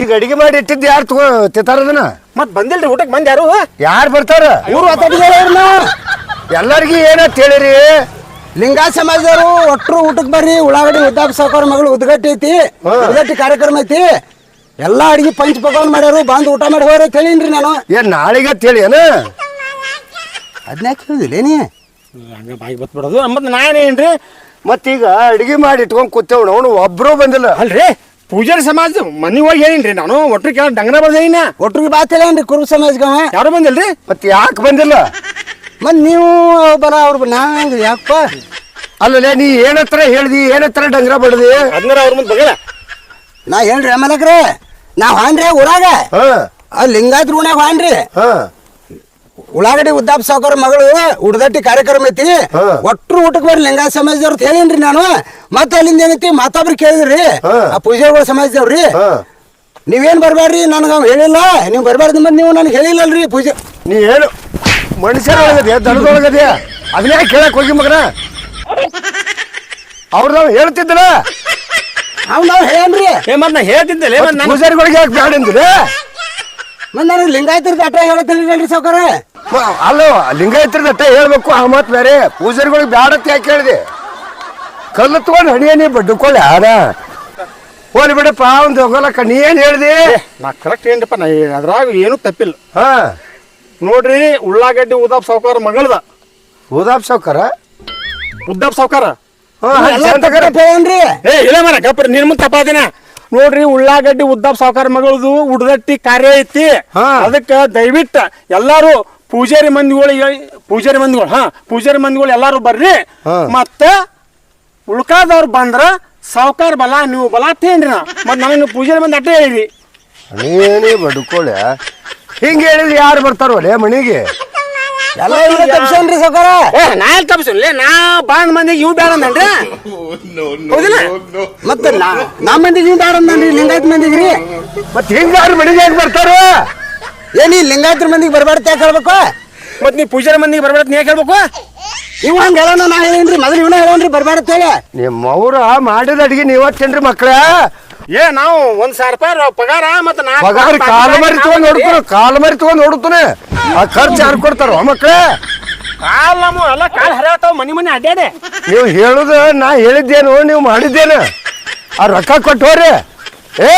ಈಗ ಅಡಿಗೆ ಮಾಡಿ ಇಟ್ಟಿದ್ದು ಯಾರು ತಗೋ ತಿತ್ತಾರದನ ಮತ್ತೆ ಬಂದಿಲ್ರಿ ಊಟಕ್ಕೆ ಬಂದು ಯಾರು? ಯಾರು ಬರ್ತಾರ? ಊರು ಮಾತಾಡಿದ್ರವ್ರನ್ನ ಎಲ್ಲರಿಗೂ ಏನಂತ ಹೇಳಿರಿ? ಲಿಂಗಾಯತ ಸಮಾಜದವರು ಒಟ್ಟರು ಊಟಕ್ಕೆ ಬರ್ರಿ ಉಳ್ಳಾಗಡ್ಡಿ ಉದ್ದಾಪ ಸಾಕೋರ ಮಗಳು ಉದ್ಗಟ್ಟಿ ಐತಿ ಉದ್ಗಟ್ಟಿ ಕಾರ್ಯಕ್ರಮ ಐತಿ. ಎಲ್ಲ ಅಡಿಗೆ ಪಂಚ ಪಕವಾನ್ ಮಾಡ್ಯಾರು ಬಂದು ಊಟ ಮಾಡಿ ಹೋಗ್ರಿ ಅಂತ ಹೇಳಿನ್ರಿ ನಾನು. ಏನ್ ನಾಳೆಗೆ ಅಂತ ಹೇಳಿ ಏನ? ಅದನ್ನ ಕೇಳಿದಿಲ್ಲ ನೀ ಹಂಗೆ ಬಾಯಿಗೆ ಬತ್ಬಿಡೋದು. ಮತ್ತೆ ನಾನೇನ್ರಿ? ಮತ್ತೀಗ ಅಡಿಗೆ ಮಾಡಿ ಇಟ್ಕೊಂಡ್ ಕೂತೇವ್ ಅವನು ಒಬ್ರು ಬಂದಿಲ್ಲ. ಅಲ್ರಿ ಪೂಜಾರಿ ಸಮಾಜ ಮನೆ ಹೋಗಿ ರೀ ನಾನು? ಒಟ್ರು ಕೇಳ ಡಂಗರ ಬರ್ದೇನ ಒಟ್ರಿಗೆ ಬಾತ್ ಹೇಳೇನ್ರಿ ಕುರುಬ ಸಮಾಜಗವ ಯಾರು ಬಂದಿಲ್ರಿ? ಮತ್ತೆ ಯಾಕೆ ಬಂದಿಲ್ಲ? ಮತ್ ನೀವು ಬರ ಅವ್ರು ನಾ ಯಾಕಪ್ಪ? ಅಲ್ಲಲೇ ನೀ ಏನತ್ರ ಹೇಳ್ದಿ ಏನತ್ರ ಡಂಗರ ಬಡ್ದಿ? ಅದನ್ನಾರ ಅವ್ರ ಮುಂದೆ ಬಗಲ ನಾ ಹೇಳ್ರಿ ಅಮ್ಮಲಕ್ರೆ ನಾವ್ ಹಾನ್ರಿ ಊರಾಗ. ಲಿಂಗಾಯತ್ರ ಉಣ್ಯಾಗ ಹಾನ್ರಿ ಹಾ. ಉಳ್ಳಾಗಡ್ಡಿ ಉದ್ದಾಪ್ ಸಾವುಕಾರ ಮಗಳು ಉಡದಟ್ಟಿ ಕಾರ್ಯಕ್ರಮ ಐತಿ. ಒಟ್ಟರು ಒಟ್ರು ಊಟಕ್ಕೆ ಬರ್ರಿ ಲಿಂಗ ಸಮಾಜದವ್ರು ಅಂತ ಹೇಳೇನ್ರಿ ನಾನು. ಮತ್ತೆ ಅಲ್ಲಿಂದ ಏನೈತಿ ಮಾತಾಬ್ರಿ ಕೇಳಿದ್ರಿ. ಹಾ. ಆ ಪೂಜೆಗಳು ಸಮಾಜದವ್ರಿ. ಹಾ. ನೀವೇನ್ ಬರ್ಬೇಡ್ರಿ ನನಗೆ ಅವ್ ಹೇಳಿಲ್ಲ. ನೀವು ಬರ್ಬಾರ್ದು ಮತ್ತೆ ನೀವು ನನಗೆ ಹೇಳಿಲ್ಲಲ್ರಿ ಪೂಜೆ. ನೀ ಏನು ಮನುಷ್ಯರೊಳಗದೆ ದನದೊಳಗದೆ ಅದನ್ನೇ ಕೇಳಕ್ ಹೋಗಿ ಮಗನ? ಅವ್ರು ನಾವು ಹೇಳ್ತಿದ್ದಲ್ಲ ಅವ್ ನಾವು ಹೇಳೇನ್ರಿ ಏ ನಾ ಹೇಳ್ತಿದ್ದಲ್ಲ ಪೂಜಾರಿಗಳಿಗೆ ಯಾಕೆ ಬ್ಯಾಡ ಮತ್ತೆ ನನಗೆ ಅಟ್ಟ ಸಾವುಕಾರ. ಅಲ್ಲೋ ಲಿಂಗಾಯತ್ರದ ಅಟ್ಟ ಹೇಳ್ಬೇಕು ಆ ಮಾತು ಬೇರೆ. ಪೂಜಾರಿಗಳಿಗೆ ಬ್ಯಾಡತ್ ಯಾಕೆ ಹೇಳಿದೆ? ಕಲ್ಲು ತಗೊಂಡು ಹಣಿಯ ನೀ ಬಡ್ಕೊಳ್ಳಿ ಆಡ ಹೋಲಿ ಬಿಡಪ್ಪ ಒಂದು ಹೋಗಲಕ್ಕ ನೀ ಏನು ಹೇಳಿದೆ? ನಾ ಕರೆಕ್ಟ್ ಏನ್ರಿಪ್ಪ ನಾ ಅದ್ರಾಗ ಏನು ತಪ್ಪಿಲ್ಲ. ಹಾ. ನೋಡ್ರಿ ಉಳ್ಳಾಗಡ್ಡಿ ಉದಾಪ್ ಸಾವುಕಾರ ಮಗಳದ. ಉದಾಪ್ ಸಾವುಕಾರ? ಉದ್ದಾಪ್ ಸಾವುಕಾರ? ಏ ಇಲ್ಲ ಮರ ಗಪ್ರಿ ನಿನ್ ಮುಂದೆ ತಪ್ಪಾದಿನ ನೋಡ್ರಿ ಉಳ್ಳಾಗಡ್ಡಿ ಉದ್ದಾಪ್ ಸಾವುಕಾರ ಮಗಳದು ಉಡ್ದಟ್ಟಿ ಕಾರ್ಯ ಐತಿ. ಅದಕ್ಕ ದಯವಿಟ್ಟು ಎಲ್ಲಾರು ಪೂಜಾರಿ ಮಂದಿಗಳು ಹೇಳಿ- ಪೂಜಾರಿ ಮಂದಿಗಳು ಹಾ ಪೂಜಾರಿ ಮಂದಿಗಳು ಎಲ್ಲಾರು ಬರ್ರಿ. ಮತ್ತೆ ಮತ್ತ ಉಳ್ಕಾದವ್ರು ಬಂದ್ರ ಸಾವುಕಾರ ಬಲ ನೀವು ಬಲ ತೇನ್ರಿ ನಾ. ಮತ್ ನನಗೆ ನೀವು ಪೂಜಾರಿ ಮಂದಿ ಅಟ್ಟೆ ಹೇಳಿರಿ. ನೀನೇ ಬಡ್ಕೊಳ್ಳ ಹಿಂಗೆ ಹೇಳಿದ್ರೆ ಯಾರು ಬರ್ತಾರಲ್ಲೇ ಮನೆಗೆ ಎಲ್ಲ ಇವ್ರೇ ತಪ್ಸನ್ರಿ ಸಾವುಕಾರ? ಏ ನಾ ಎಲ್ಲಿ ಲೇ ನಾ ಬಾಂಡ್ ಮಂದಿಗೆ ಇವು ಬೇಡ ಅಂದನ್ರಿ. ಹೌದಿಲ್ಲ? ಮತ್ತೆ ನಾ ನಮ್ಮ ಮಂದಿಗೆ ಇವು ಬೇಡ ಅಂದ್ರಿ ಮಂದಿಗೆ ರೀ ಮತ್ತೆ ಹಿಂಗೆ ಯಾರು ಮನೆಗೆ ಹೆಂಗೆ ಬರ್ತಾರ? ಏನಿ ಲಿಂಗಾಯತ್ರ ಮಂದಿಗೆ ಬರಬಾರ್ದು ಯಾಕೆ ಹೇಳ್ಬೇಕು? ಮತ್ ನೀ ಪೂಜಾರ ಮಂದಿಗೆ ಬರಬಾರ್ದು ನೀ ಹೇಳ್ಬೇಕು? ಇವ್ ಹಂಗ ಹೇಳೋಣ ನಾ ಹೇಳೇನ್ರಿ ಮೊದಲು ಇವನ ಹೇಳೋನ್ರಿ ಬರಬಾರ್ದು ಹೇಳಿ. ನಿಮ್ಮ ಅವ್ರ ಮಾಡಿದ ಅಡಿಗೆ ನೀವ ತಿನ್ರಿ ಮಕ್ಳ? ಏ ನಾವು ಒಂದ್ ಸಾವಿರ ರೂಪಾಯಿ ಪಗಾರ ಮತ್ತ ನಾಲ್ಕು ಪಗಾರ ಕಾಲು ಮರಿ ತಗೊಂಡ್ ನೋಡ್ತಾನ ಕಾಲು ಮರಿ ತಗೊಂಡ್ ನೋಡ್ತಾನೆ ಆ ಖರ್ಚು ಯಾರು ಕೊಡ್ತಾರ ಮಕ್ಳ? ಕಾಲ್ ನಮ್ಮ ಎಲ್ಲ ಕಾಲ್ ಹರಿಯತಾವ ಮನಿ ಮನಿ ಅಡ್ಡಾಡೆ ನೀವು ಹೇಳುದ ನಾ ಹೇಳಿದ್ದೇನು ನೀವು ಮಾಡಿದ್ದೇನು? ಆ ರೊಕ್ಕ ಕೊಟ್ಟು ಹೋರಿ ಏ